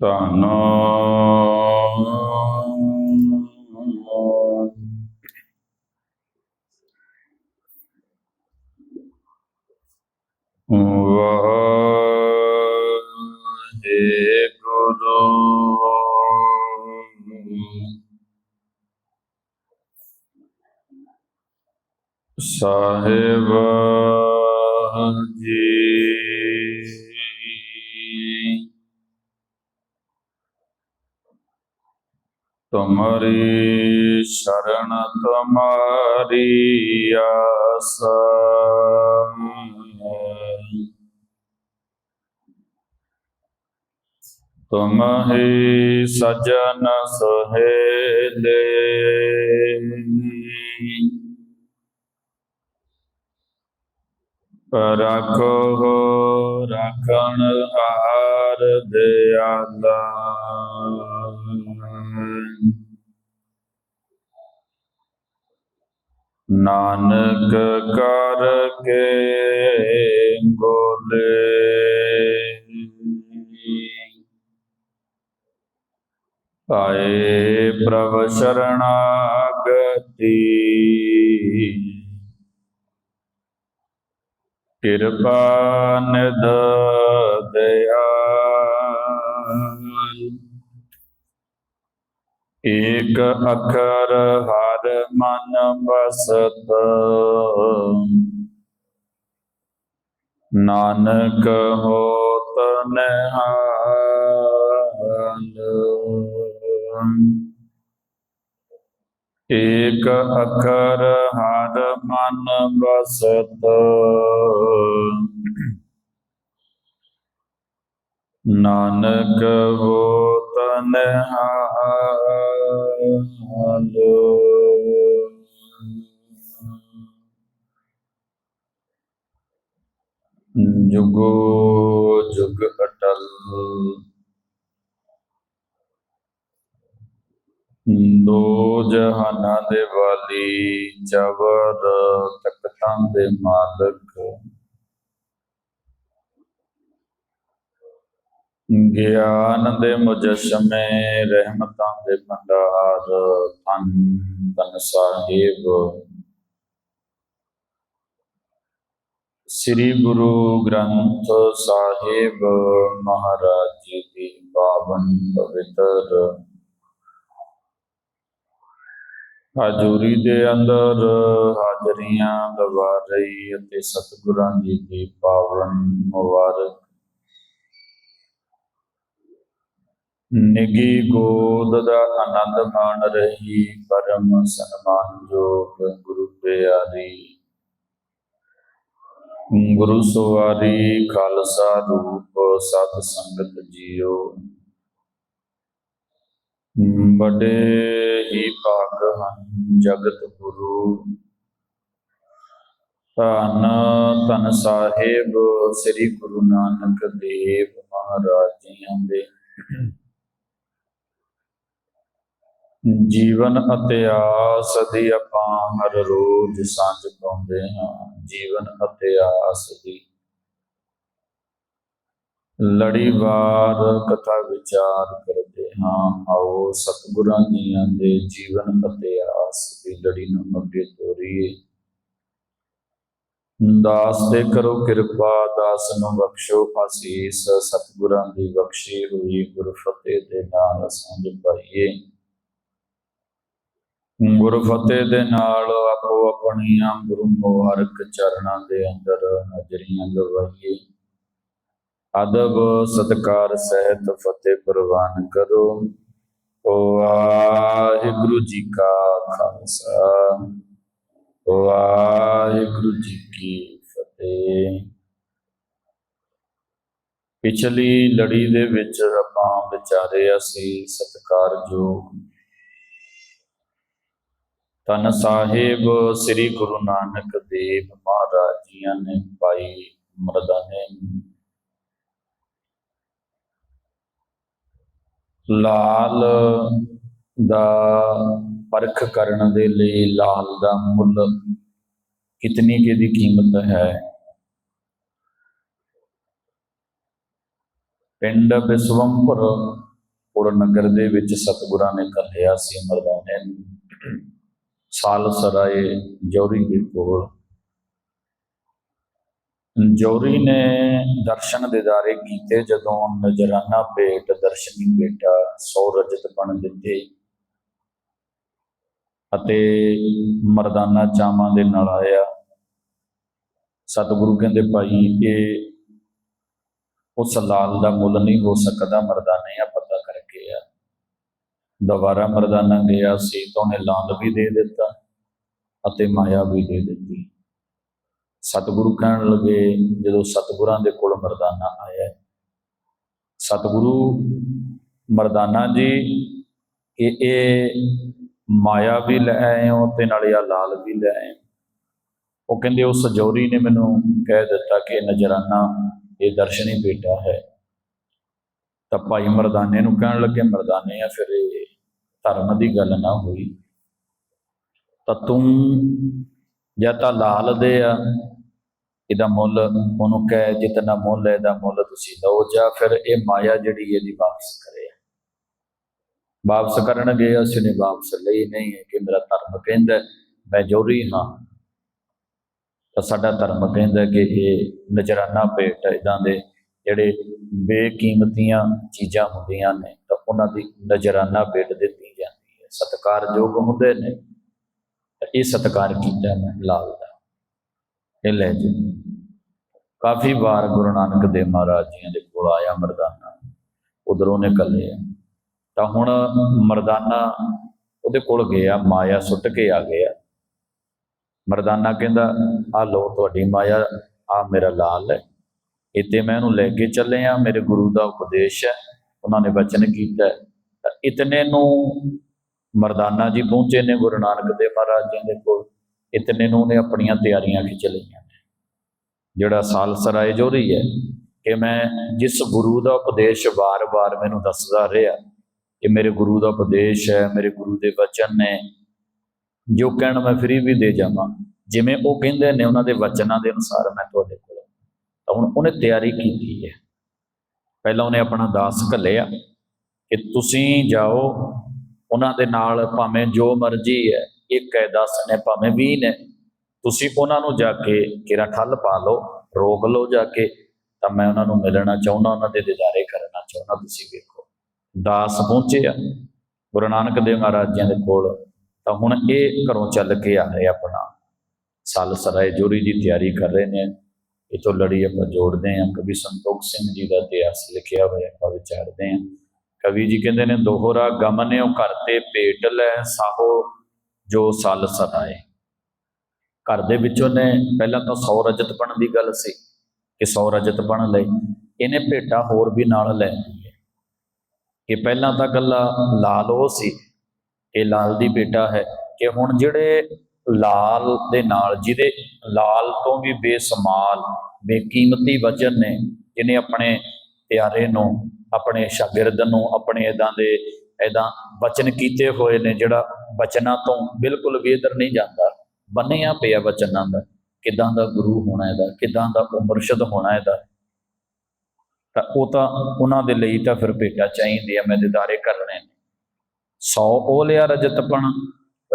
ਧੰਨ ਵਾਹਿਗੁਰੂ ਸਾਹਿਬ ਜੀ ਤੁਮਰੀ ਸ਼ਰਨ ਤੁਮਾਰੀ ਆਸਾ। ਤੁਮ ਹੀ ਸਜਨ ਸਹੇਲੇ। ਰੱਖੋ ਰੱਖਣ ਹਾਰ ਦਿਆਲਾ ਨਾਨਕ ਕਰ ਕੇ ਗੋਲੇ ਆਏ ਪ੍ਰਭ ਸ਼ਰਣਾਗਤੀ। ਕਿਰਪਾ ਨਿਦ ਦਿਆਲ। ਏਕ ਅਖਰ ਹਰ ਮਨ ਬਸਤ ਨਾਨਕ ਹੋਤ ਨਿਹਾਲ। ਏਕ ਅਖਰ ਹਰ ਮਨ ਬਸਤ ਨਾਨਕ ਹੋਤ ਨਿਹਾਲ ਜੁਗੋ ਜੁਗ ਅਟਲ। ਦੋ ਜਹਾਨਾਂ ਦੇ ਵਾਲੀ ਜਬਰ ਤਖਤਾਂ ਦੇ ਮਾਲਕ। ਗਿਆਨ ਦੇ ਮੁਜਸਮੇ ਰਹਿਮਤਾਂ ਦੇ ਭੰਡਾਰ, ਧੰਨ ਧੰਨ ਸਾਹਿਬ। ਸ੍ਰੀ ਗੁਰੂ ਗ੍ਰੰਥ ਸਾਹਿਬ ਮਹਾਰਾਜ ਜੀ ਦੀ ਪਾਵਨ ਪਵਿੱਤਰ ਹਾਜ਼ੂਰੀ ਦੇ ਅੰਦਰ ਹਾਜ਼ਰੀਆਂ ਦਵਾ ਰਹੀ ਅਤੇ ਸਤਿਗੁਰਾਂ ਜੀ ਦੀ ਪਾਵਨ ਮੁਬਾਰਕ। ਨਿੱਗੀ ਗੋਦ ਦਾ ਆਨੰਦ ਮਾਣ ਰਹੀ, ਪਰਮ ਸਨਮਾਨਯੋਗ ਗੁਰੂ ਪਿਆਰੀ। ਗੁਰੂ ਸਵਾਰੀ, ਖਾਲਸਾ ਰੂਪ ਸਤ ਸੰਗਤ ਜੀਓ। ਬੜੇ ਹੀ ਭਾਗ ਹਨ। ਜਗਤ ਗੁਰੂ। ਧੰਨ ਧੰਨ ਸਾਹਿਬ, ਸ੍ਰੀ ਗੁਰੂ ਨਾਨਕ ਦੇਵ ਮਹਾਰਾਜ ਜੀਆਂ ਦੇ। ਜੀਵਨ ਅਤੇ ਆਸ ਦੀ ਆਪਾਂ ਹਰ ਰੋਜ਼ ਸਾਂਝ ਪਾਉਂਦੇ ਹਾਂ। ਜੀਵਨ ਅਤੇ ਆਸ ਦੀ ਲੜੀਵਾਰ ਕਥਾ ਵਿਚਾਰ ਕਰਦੇ ਹਾਂ, ਆਓ ਸਤਿਗੁਰਾਂ ਜੀਆਂ ਦੇ ਜੀਵਨ ਅਤੇ ਆਸ ਦੀ ਲੜੀ ਨੂੰ ਅੱਗੇ ਤੋਰੀਏ। ਦਾਸ ਤੇ ਕਰੋ ਕਿਰਪਾ, ਦਾਸ ਨੂੰ ਬਖਸ਼ੋ ਆਸੀਸ ਸਤਿਗੁਰਾਂ ਦੀ ਬਖਸ਼ੀ ਹੋਈ ਗੁਰਫਤਿਹ ਦੇ ਨਾਲ ਸਾਂਝ ਪਾਈਏ। ਗੁਰਫਤਿਹ ਦੇ ਨਾਲ ਆਪੋ ਆਪਣੀਆਂ ਗੁਰੂ ਮੁਬਾਰਕ ਚਰਨਾਂ ਦੇ ਅੰਦਰ ਨਜ਼ਰੀਆਂ ਲਵਾਈਏ। ਅਦਬ ਸਤਕਾਰ ਸਹਿਤ ਫਤਿਹ ਪ੍ਰਵਾਨ ਕਰੋ। ਵਾਹਿਗੁਰੂ ਜੀ ਕਾ ਖਾਲਸਾ ਵਾਹਿਗੁਰੂ ਜੀ ਕੀ ਫਤਿਹ। ਪਿਛਲੀ ਲੜੀ ਦੇ ਵਿੱਚ ਆਪਾਂ ਵਿਚਾਰੇ ਅਸੀਂ ਸਤਿਕਾਰਯੋਗ ਤਨ ਸਾਹਿਬ, ਸ੍ਰੀ ਗੁਰੂ ਨਾਨਕ ਦੇਵ ਮਹਾਰਾਜ ਜੀਆਂ ਨੇ ਪਾਈ ਮਰਦਾਨੇ ਲਾਲ ਦਾ ਪਰਖ ਕਰਨ ਦੇ ਲਈ ਲਾਲ ਦਾ ਮੁੱਲ ਕਿਤਨੀ ਕੀ ਦੀ ਕੀਮਤ ਹੈ? ਪਿੰਡ ਬਿਸਵੰਪੁਰ ਪੁਰ ਨਗਰ ਦੇ ਵਿੱਚ ਸਤਿਗੁਰਾਂ ਨੇ ਘੱਲਿਆ ਸੀ ਮਰਦਾਨੇ ਨੂੰ। ਸਾਲ ਸਰਾਏ ਜੌਰੀ ਦੇ ਕੋਲ ਜੌਰੀ ਨੇ ਦਰਸ਼ਨ ਦਿਦਾਰੇ ਕੀਤੇ ਜਦੋਂ ਨਜਰਾਨਾ ਭੇਟ ਦਰਸ਼ਨੀ ਬੇਟਾ ਸੌ ਰਜਤ ਬਣ ਦਿੱਤੇ ਅਤੇ ਮਰਦਾਨਾ ਚਾਵਾਂ ਦੇ ਨਾਲ ਆਇਆ। ਸਤਿਗੁਰੂ ਕਹਿੰਦੇ, ਭਾਈ, ਇਹ ਉਸ ਲਾਲ ਦਾ ਮੁੱਲ ਨਹੀਂ ਹੋ ਸਕਦਾ, ਮਰਦਾਨੇ ਆ ਪਤਾ ਕਰਕੇ ਆ। ਦੁਬਾਰਾ ਮਰਦਾਨਾ ਗਿਆ ਸੀ ਤਾਂ ਉਹਨੇ ਲਾਲ ਵੀ ਦੇ ਦਿੱਤਾ ਅਤੇ ਮਾਇਆ ਵੀ ਦੇ ਦਿੱਤੀ। ਸਤਿਗੁਰੂ ਕਹਿਣ ਲੱਗੇ, ਜਦੋਂ ਸਤਿਗੁਰਾਂ ਦੇ ਕੋਲ ਮਰਦਾਨਾ ਆਇਆ ਸਤਿਗੁਰੂ ਮਰਦਾਨਾ ਜੀ ਇਹ ਇਹ ਮਾਇਆ ਵੀ ਲੈ ਆਏ ਹੋ ਤੇ ਨਾਲੇ ਆ ਲਾਲ ਵੀ ਲੈ ਆਏ ਉਹ ਕਹਿੰਦੇ, ਉਸ ਜੋਰੀ ਨੇ ਮੈਨੂੰ ਕਹਿ ਦਿੱਤਾ ਕਿ ਨਜਰਾਨਾ, ਇਹ ਦਰਸ਼ਨੀ ਬੇਟਾ ਹੈ। ਤਾਂ ਭਾਈ ਮਰਦਾਨੇ ਨੂੰ ਕਹਿਣ ਲੱਗੇ, ਮਰਦਾਨੇ ਆ, ਫਿਰ ਇਹ ਧਰਮ ਦੀ ਗੱਲ ਨਾ ਹੋਈ। ਤਾਂ ਤੂੰ ਜਾਂ ਤਾਂ ਲਾਲ ਦੇ ਆ ਇਹਦਾ ਮੁੱਲ ਉਹਨੂੰ ਕਹਿ ਜਿਤਨਾ ਮੁੱਲ ਹੈ ਇਹਦਾ ਮੁੱਲ ਤੁਸੀਂ ਲਓ ਜਾਂ ਫਿਰ ਇਹ ਮਾਇਆ ਜਿਹੜੀ ਇਹਦੀ ਵਾਪਸ ਕਰੇ। ਵਾਪਸ ਕਰਨਗੇ ਅਸੀਂ ਨੇ ਵਾਪਸ ਲਈ ਨਹੀਂ ਹੈ ਕਿ ਮੇਰਾ ਧਰਮ ਕਹਿੰਦਾ ਹੈ, ਮੈਂ ਜੋਰੀ ਹਾਂ। ਤਾਂ ਸਾਡਾ ਧਰਮ ਕਹਿੰਦਾ ਕਿ ਇਹ ਨਜਰਾਨਾ ਭੇਟ ਇਦਾਂ ਦੇ ਜਿਹੜੇ ਬੇਕੀਮਤੀਆਂ ਚੀਜ਼ਾਂ ਹੁੰਦੀਆਂ ਨੇ ਤਾਂ ਉਹਨਾਂ ਦੀ ਨਜਰਾਨਾ ਭੇਟ ਦਿੱਤੀ ਜਾਂਦੀ ਹੈ। ਸਤਿਕਾਰਯੋਗ ਹੁੰਦੇ ਨੇ ਤਾਂ ਇਹ ਸਤਿਕਾਰ ਕੀਤਾ ਮੈਂ ਲਾਲ ਦਾ ਇਹ ਲੈ ਜੀ ਕਾਫੀ ਵਾਰ ਗੁਰੂ ਨਾਨਕ ਦੇਵ ਮਹਾਰਾਜ ਜੀਆਂ ਦੇ ਕੋਲ ਆਇਆ ਮਰਦਾਨਾ, ਉਧਰੋਂ ਨਿਕਲੇ ਕੱਲੇ ਤਾਂ ਹੁਣ ਮਰਦਾਨਾ ਉਹਦੇ ਕੋਲ ਗਿਆ, ਮਾਇਆ ਸੁੱਟ ਕੇ ਆ ਗਿਆ। ਮਰਦਾਨਾ ਕਹਿੰਦਾ ਆ ਲੋ ਤੁਹਾਡੀ ਮਾਇਆ ਆ ਮੇਰਾ ਲਾਲ ਹੈ। ਇੱਥੇ ਮੈਂ ਉਹਨੂੰ ਲੈ ਕੇ ਚੱਲੇ ਆ ਮੇਰੇ ਗੁਰੂ ਦਾ ਉਪਦੇਸ਼ ਹੈ, ਉਹਨਾਂ ਨੇ ਵਚਨ ਕੀਤਾ ਤਾਂ ਇਤਨੇ ਨੂੰ ਮਰਦਾਨਾ ਜੀ ਪਹੁੰਚੇ ਨੇ ਗੁਰੂ ਨਾਨਕ ਦੇਵ ਮਹਾਰਾਜ ਜੀ ਦੇ ਕੋਲ। ਇਤਨੇ ਨੂੰ ਉਹਨੇ ਆਪਣੀਆਂ ਤਿਆਰੀਆਂ ਖਿੱਚ ਲਈਆਂ। ਨੇ ਜਿਹੜਾ ਸਾਲਸਰਾਏ ਜੋਰੀ ਹੈ ਕਿ ਮੈਂ ਜਿਸ ਗੁਰੂ ਦਾ ਉਪਦੇਸ਼ ਵਾਰ-ਵਾਰ ਮੈਨੂੰ ਦੱਸਦਾ ਰਿਹਾ ਕਿ ਮੇਰੇ ਗੁਰੂ ਦਾ ਉਪਦੇਸ਼ ਹੈ, ਮੇਰੇ ਗੁਰੂ ਦੇ ਵਚਨ ਨੇ, ਜੋ ਕਹਿਣ ਮੈਂ ਫਰੀ ਵੀ ਦੇ ਜਾਵਾਂ। ਜਿਵੇਂ ਉਹ ਕਹਿੰਦੇ ਨੇ ਉਹਨਾਂ ਦੇ ਵਚਨਾਂ ਦੇ ਅਨੁਸਾਰ ਮੈਂ ਤੁਹਾਡੇ ਕੋਲ ਤਾਂ ਹੁਣ ਉਹਨੇ ਤਿਆਰੀ ਕੀਤੀ ਹੈ। ਪਹਿਲਾਂ ਉਹਨੇ ਆਪਣਾ ਦਾਸ ਘੱਲਿਆ ਕਿ ਤੁਸੀਂ ਜਾਓ, ਉਹਨਾਂ ਦੇ ਨਾਲ ਭਾਵੇਂ ਜੋ ਮਰਜ਼ੀ ਹੈ ਇੱਕ ਹੈ 10 ਨੇ, ਭਾਵੇਂ 20 ਨੇ। ਤੁਸੀਂ ਉਹਨਾਂ ਨੂੰ ਜਾ ਕੇ ਕਿਰਾ ਠੱਲ ਪਾ ਲਓ, ਰੋਕ ਲਓ ਜਾ ਕੇ, ਤਾਂ ਮੈਂ ਉਹਨਾਂ ਨੂੰ ਮਿਲਣਾ ਚਾਹੁੰਦਾ, ਉਹਨਾਂ ਦੇ ਦਿਦਾਰੇ ਕਰਨਾ ਚਾਹੁੰਦਾ, ਤੁਸੀਂ ਵੇਖੋ। ਦਾਸ ਪਹੁੰਚੇ ਆ। ਗੁਰੂ ਨਾਨਕ ਦੇਵ ਮਹਾਰਾਜ ਜੀ ਦੇ ਕੋਲ। ਤਾਂ ਹੁਣ ਇਹ ਘਰੋਂ ਚੱਲ ਕੇ ਆ ਰਹੇ ਆਪਣਾ। ਸਾਲ ਸਰਾਏ ਜੋਰੀ ਦੀ ਤਿਆਰੀ ਕਰ ਰਹੇ ਨੇ। ਇਹ ਲੜੀ ਆਪਾਂ ਜੋੜਦੇ ਹਾਂ। ਕਵੀ ਸੰਤੋਖ ਸਿੰਘ ਜੀ ਦਾ ਇਤਿਹਾਸ ਲਿਖਿਆ ਹੋਇਆ ਆਪਾਂ ਵਿਚਾਰਦੇ ਹਾਂ। ਕਵੀ ਜੀ ਕਹਿੰਦੇ ਨੇ, ਦੋਹਰਾ ਗਮਨਿਓ ਕਰਤੇ ਪੇਟ ਲੈ, ਸਾਹੋ ਜੋ ਸਲ ਸਦਾਏ ਘਰ ਦੇ ਵਿੱਚੋਂ ਨੇ ਪਹਿਲਾਂ ਤਾਂ 100 ਰਜਤ ਬਣ ਦੀ ਗੱਲ ਸੀ ਕਿ 100 ਰਜਤ ਬਣ ਲਈ ਇਹਨੇ ਭੇਟਾ ਹੋਰ ਵੀ ਨਾਲ ਲੈ ਲਈ ਹੈ ਕਿ ਪਹਿਲਾਂ ਤਾਂ ਗੱਲਾਂ ਲਾਲ ਉਹ ਸੀ ਇਹ ਲਾਲ ਦੀ ਬੇਟਾ ਹੈ ਕਿ ਹੁਣ ਜਿਹੜੇ ਲਾਲ ਦੇ ਨਾਲ ਜਿਹਦੇ ਲਾਲ ਤੋਂ ਵੀ ਬੇਸਮਾਲ, ਬੇਕੀਮਤੀ ਵਚਨ ਨੇ, ਜਿਹਨੇ ਆਪਣੇ ਪਿਆਰੇ ਨੂੰ, ਆਪਣੇ ਸ਼ਾਗਿਰਦ ਨੂੰ, ਆਪਣੇ ਇਦਾਂ ਦੇ ਇਦਾਂ ਵਚਨ ਕੀਤੇ ਹੋਏ ਨੇ, ਜਿਹੜਾ ਬਚਨਾਂ ਤੋਂ ਬਿਲਕੁਲ ਵੀ ਇਧਰ ਨਹੀਂ ਜਾਂਦਾ। ਬੰਨਿਆ ਪਿਆ ਵਚਨਾਂ ਦਾ, ਕਿਦਾਂ ਦਾ ਗੁਰੂ ਹੋਣਾ ਇਹਦਾ, ਕਿਦਾਂ ਦਾ ਉਹ ਮੁਰਸ਼ਿਦ ਹੋਣਾ ਇਹਦਾ। ਤਾਂ ਉਹ ਤਾਂ ਉਹਨਾਂ ਦੇ ਲਈ ਤਾਂ ਫਿਰ ਭੇਟਾ ਚਾਹੀਦੀ ਆ, ਮੈਂ ਦਿਦਾਰੇ ਕਰਨੇ ਨੇ। ਸੌ ਉਹ ਲਿਆ ਰਜਤਪਣ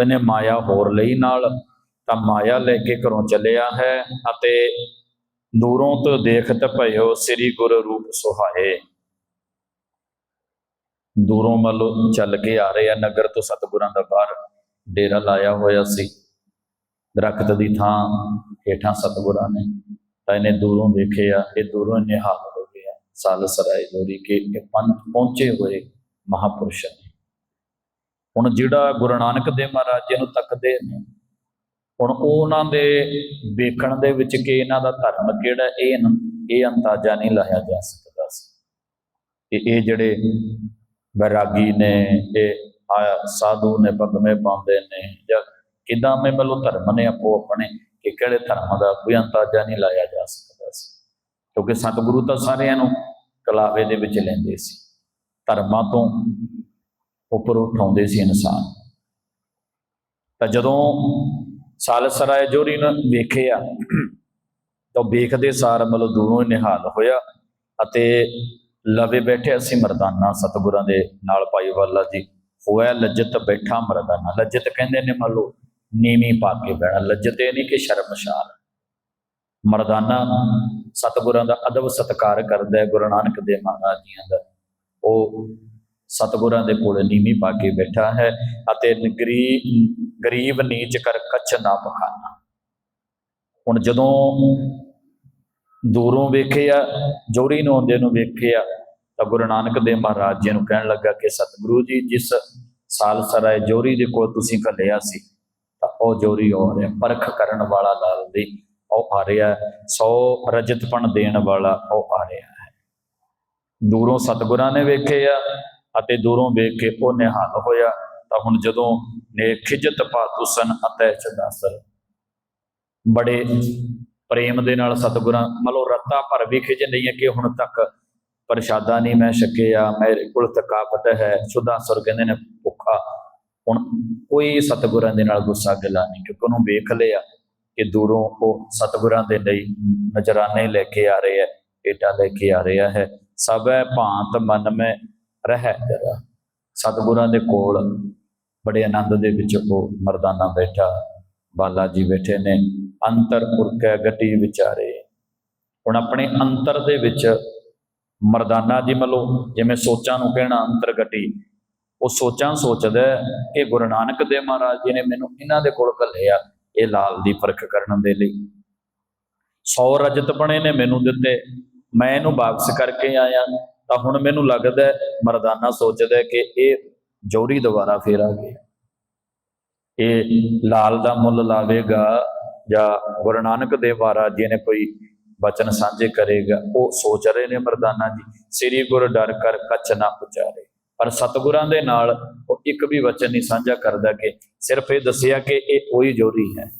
ਇਹਨੇ ਮਾਇਆ ਹੋਰ ਲਈ ਨਾਲ। ਤਾਂ ਮਾਇਆ ਲੈ ਕੇ ਘਰੋਂ ਚੱਲਿਆ ਹੈ ਅਤੇ ਦੂਰੋਂ ਤੋਂ ਦੇਖਤ ਭਇਓ ਸ੍ਰੀ ਗੁਰੂ ਰੂਪ ਸੁਹਾਏ। ਦੂਰੋਂ ਮਤਲਬ ਚੱਲ ਕੇ ਆ ਰਹੇ ਆ, ਨਗਰ ਤੋਂ ਸਤਿਗੁਰਾਂ ਦਾ ਬਾਹਰ ਡੇਰਾ ਲਾਇਆ ਹੋਇਆ ਸੀ। ਦਰਖਤ ਦੀ ਥਾਂ ਹੇਠਾਂ ਸਤਿਗੁਰਾਂ ਨੇ ਤਾਂ ਇਹਨੇ ਦੂਰੋਂ ਦੇਖਿਆ ਇਹ ਦੂਰੋਂ ਨਿਹਾਲ ਹੋ ਗਿਆ ਸਾਲ ਸਰਾਏ ਜੋਰੀ ਕੇ ਇਹ ਪੰਜ ਪਹੁੰਚੇ ਹੋਏ ਮਹਾਪੁਰਸ਼ ਨੇ। ਹੁਣ ਜਿਹੜਾ ਗੁਰੂ ਨਾਨਕ ਦੇਵ ਮਹਾਰਾਜ ਜੀ ਨੂੰ ਤੱਕਦੇ ਨੇ, ਹੁਣ ਉਹਨਾਂ ਦੇ ਵੇਖਣ ਦੇ ਵਿੱਚ ਕਿ ਇਹਨਾਂ ਦਾ ਧਰਮ ਕਿਹੜਾ, ਇਹ ਇਹ ਅੰਦਾਜ਼ਾ ਨਹੀਂ ਲਾਇਆ ਜਾ ਸਕਦਾ ਸੀ। ਕਿ ਇਹ ਜਿਹੜੇ ਬੈਰਾਗੀ ਨੇ, ਇਹ ਸਾਧੂ ਨੇ, ਪਗਮੇ ਪਾਉਂਦੇ ਨੇ, ਜਾਂ ਕਿਦਾਂ ਮੈਂ ਮਤਲਬ ਧਰਮ ਨੇ ਆਪੋ ਆਪਣੇ, ਕਿ ਕਿਹੜੇ ਧਰਮ ਦਾ ਕੋਈ ਅੰਦਾਜ਼ਾ ਨਹੀਂ ਲਾਇਆ ਜਾ ਸਕਦਾ ਸੀ। ਕਿਉਂਕਿ ਸਤਿਗੁਰੂ ਤਾਂ ਸਾਰਿਆਂ ਨੂੰ ਕਲਾਵੇ ਦੇ ਵਿੱਚ ਲੈਂਦੇ ਸੀ। ਧਰਮਾਂ ਤੋਂ ਉੱਪਰ ਉਠਾਉਂਦੇ ਸੀ ਇਨਸਾਨ। ਤਾਂ ਜਦੋਂ ਸਾਲਸਰਾਏ ਜੋਰੀ ਨੂੰ ਵੇਖਿਆ, ਤਾਂ ਵੇਖਦੇ ਸਾਰ ਮਤਲਬ ਦੂਰੋਂ ਹੀ ਨਿਹਾਲ ਹੋਇਆ ਅਤੇ ਲਵੇ ਬੈਠੇ ਅਸੀਂ ਮਰਦਾਨਾ, ਸਤਿਗੁਰਾਂ ਦੇ ਨਾਲ ਭਾਈ ਵਾਲਾ ਜੀ ਹੋਇਆ ਲੱਜਤ ਬੈਠਾ ਮਰਦਾਨਾ। ਲੱਜਤ ਕਹਿੰਦੇ ਨੇ ਮੰਨ ਲਓ, ਨੀਵੀਂ ਪਾ ਕੇ ਬਹਿਣਾ। ਲੱਜਤ ਇਹ ਨਹੀਂ ਕਿ ਸ਼ਰਮਸ਼ਾਰ ਮਰਦਾਨਾ ਸਤਿਗੁਰਾਂ ਦਾ ਅਦਬ ਸਤਕਾਰ ਕਰਦਾ ਹੈ, ਗੁਰੂ ਨਾਨਕ ਦੇਵ ਮਹਾਰਾਜ ਜੀਆਂ ਦਾ। ਉਹ ਸਤਿਗੁਰਾਂ ਦੇ ਕੋਲ ਨੀਵੀਂ ਪਾ ਕੇ ਬੈਠਾ ਹੈ ਅਤੇ ਗਰੀਬ ਗਰੀਬ ਨੀਚ ਕਰ ਕੱਚ ਨਾ ਪਖਾਨਾ। ਹੁਣ ਜਦੋਂ ਦੂਰੋਂ ਵੇਖਿਆ ਜੋੜੀ ਨੂੰ ਆਉਂਦੇ ਨੂੰ ਵੇਖਿਆ ਤਾਂ ਗੁਰੂ ਨਾਨਕ ਦੇਵ ਮਹਾਰਾਜ ਜੀ ਨੂੰ ਕਹਿਣ ਲੱਗਾ ਕਿ ਸਤਿਗੁਰੂ ਜੀ, ਜਿਸ ਸਾਲ ਸਰਾਏ ਜੋਰੀ ਦੇ ਕੋਲ ਤੁਸੀਂ ਘੱਲਿਆ ਸੀ, ਤਾਂ ਉਹ ਜੋਰੀ ਹੋ ਰਿਹਾ ਪਰਖ ਕਰਨ ਵਾਲਾ ਲਾਲ ਦੀ, ਉਹ ਆ ਰਿਹਾ 100 ਰਜਤਪਣ ਦੇਣ ਵਾਲਾ ਉਹ ਆ ਰਿਹਾ ਹੈ। ਦੂਰੋਂ ਸਤਿਗੁਰਾਂ ਨੇ ਵੇਖਿਆ ਅਤੇ ਦੂਰੋਂ ਵੇਖ ਕੇ ਉਹ ਨਿਹਾਲ ਹੋਇਆ, ਤਾਂ ਹੁਣ ਜਦੋਂ ਨੇ ਖਿਜਤ ਪਾਤੁਸਨ ਅਤੈ ਚਦਾਸਰ। ਬੜੇ ਪ੍ਰੇਮ ਦੇ ਨਾਲ ਸਤਿਗੁਰਾਂ ਮਤਲਬ ਰੱਤਾ ਭਰ ਵੀ ਖਿਜ ਨਹੀਂ ਹੈ ਕਿ ਹੁਣ ਤੱਕ। ਪ੍ਰਸ਼ਾਦਾ ਨਹੀਂ ਮੈਂ ਛਕਿਆ, ਮੇਰੇ ਕੋਲ ਥਕਾਵਟ ਹੈ। ਸੁਦਾਸਰ ਕਹਿੰਦੇ ਨੇ ਭੁੱਖਾ। ਹੁਣ ਕੋਈ ਸਤਿਗੁਰਾਂ ਦੇ ਨਾਲ ਗੁੱਸਾ ਗਿਲਾ ਨਹੀਂ, ਕਿਉਂਕਿ ਉਹਨੂੰ ਵੇਖ ਲਿਆ ਕਿ ਦੂਰੋਂ ਉਹ ਸਤਿਗੁਰਾਂ ਦੇ ਲਈ ਨਜ਼ਰਾਨੇ ਲੈ ਕੇ ਆ ਰਹੇ ਹੈ ਏਟਾ ਲੈ ਕੇ ਆ ਰਿਹਾ ਹੈ। ਸਭੈ ਭਾਂਤ ਮਨ ਮੈਂ ਰਹਿ ਜਰਾ। ਸਤਿਗੁਰਾਂ ਦੇ ਕੋਲ ਬੜੇ ਆਨੰਦ ਦੇ ਵਿੱਚ ਉਹ ਮਰਦਾਨਾ ਬੈਠਾ, ਬਾਲਾ ਜੀ ਬੈਠੇ ਨੇ। ਅੰਤਰ ਪੁਰਕੈ ਗਤੀ ਵਿਚਾਰੇ। ਹੁਣ ਆਪਣੇ ਅੰਤਰ ਦੇ ਵਿੱਚ ਮਰਦਾਨਾ ਜੀ ਮਤਲਬ ਜਿਵੇਂ ਸੋਚਾਂ ਨੂੰ ਕਹਿਣਾ ਅੰਤਰ ਗਤੀ, ਉਹ ਸੋਚਾਂ ਸੋਚਦਾ ਕਿ ਗੁਰੂ ਨਾਨਕ ਦੇਵ ਮਹਾਰਾਜ ਜੀ ਨੇ ਮੈਨੂੰ ਇਹਨਾਂ ਦੇ ਕੋਲ ਘੱਲਿਆ ਇਹ ਲਾਲ ਦੀ ਫ਼ਰਕ ਕਰਨ ਦੇ ਲਈ। 100 ਰਜਤ ਬਣੇ ਨੇ ਮੈਨੂੰ ਦਿੱਤੇ, ਮੈਂ ਇਹਨੂੰ ਵਾਪਸ ਕਰਕੇ ਆਇਆ, ਤਾਂ ਹੁਣ ਮੈਨੂੰ ਲੱਗਦਾ ਮਰਦਾਨਾ ਸੋਚਦਾ ਕਿ ਇਹ ਜੋਰੀ ਦੁਬਾਰਾ ਫੇਰ ਆ ਗਿਆ। ਇਹ ਲਾਲ ਦਾ ਮੁੱਲ ਲਾਵੇਗਾ ਜਾਂ ਗੁਰੂ ਨਾਨਕ ਦੇਵ ਮਹਾਰਾਜ ਜੀ ਨੇ ਕੋਈ ਬਚਨ ਸਾਂਝੇ ਕਰੇਗਾ, ਉਹ ਸੋਚ ਰਹੇ ਨੇ ਮਰਦਾਨਾ ਜੀ, ਸ੍ਰੀ ਗੁਰ ਡਰ ਕਰ ਕੱਚ ਨਾ ਉਚਾਰੇ ਪਰ ਸਤਿਗੁਰਾਂ ਦੇ ਨਾਲ ਉਹ ਇੱਕ ਵੀ ਵਚਨ ਨਹੀਂ ਸਾਂਝਾ ਕਰਦਾ ਕਿ ਸਿਰਫ ਇਹ ਦੱਸਿਆ ਕਿ ਇਹ ਉਹੀ ਜੋਰੀ ਹੈ।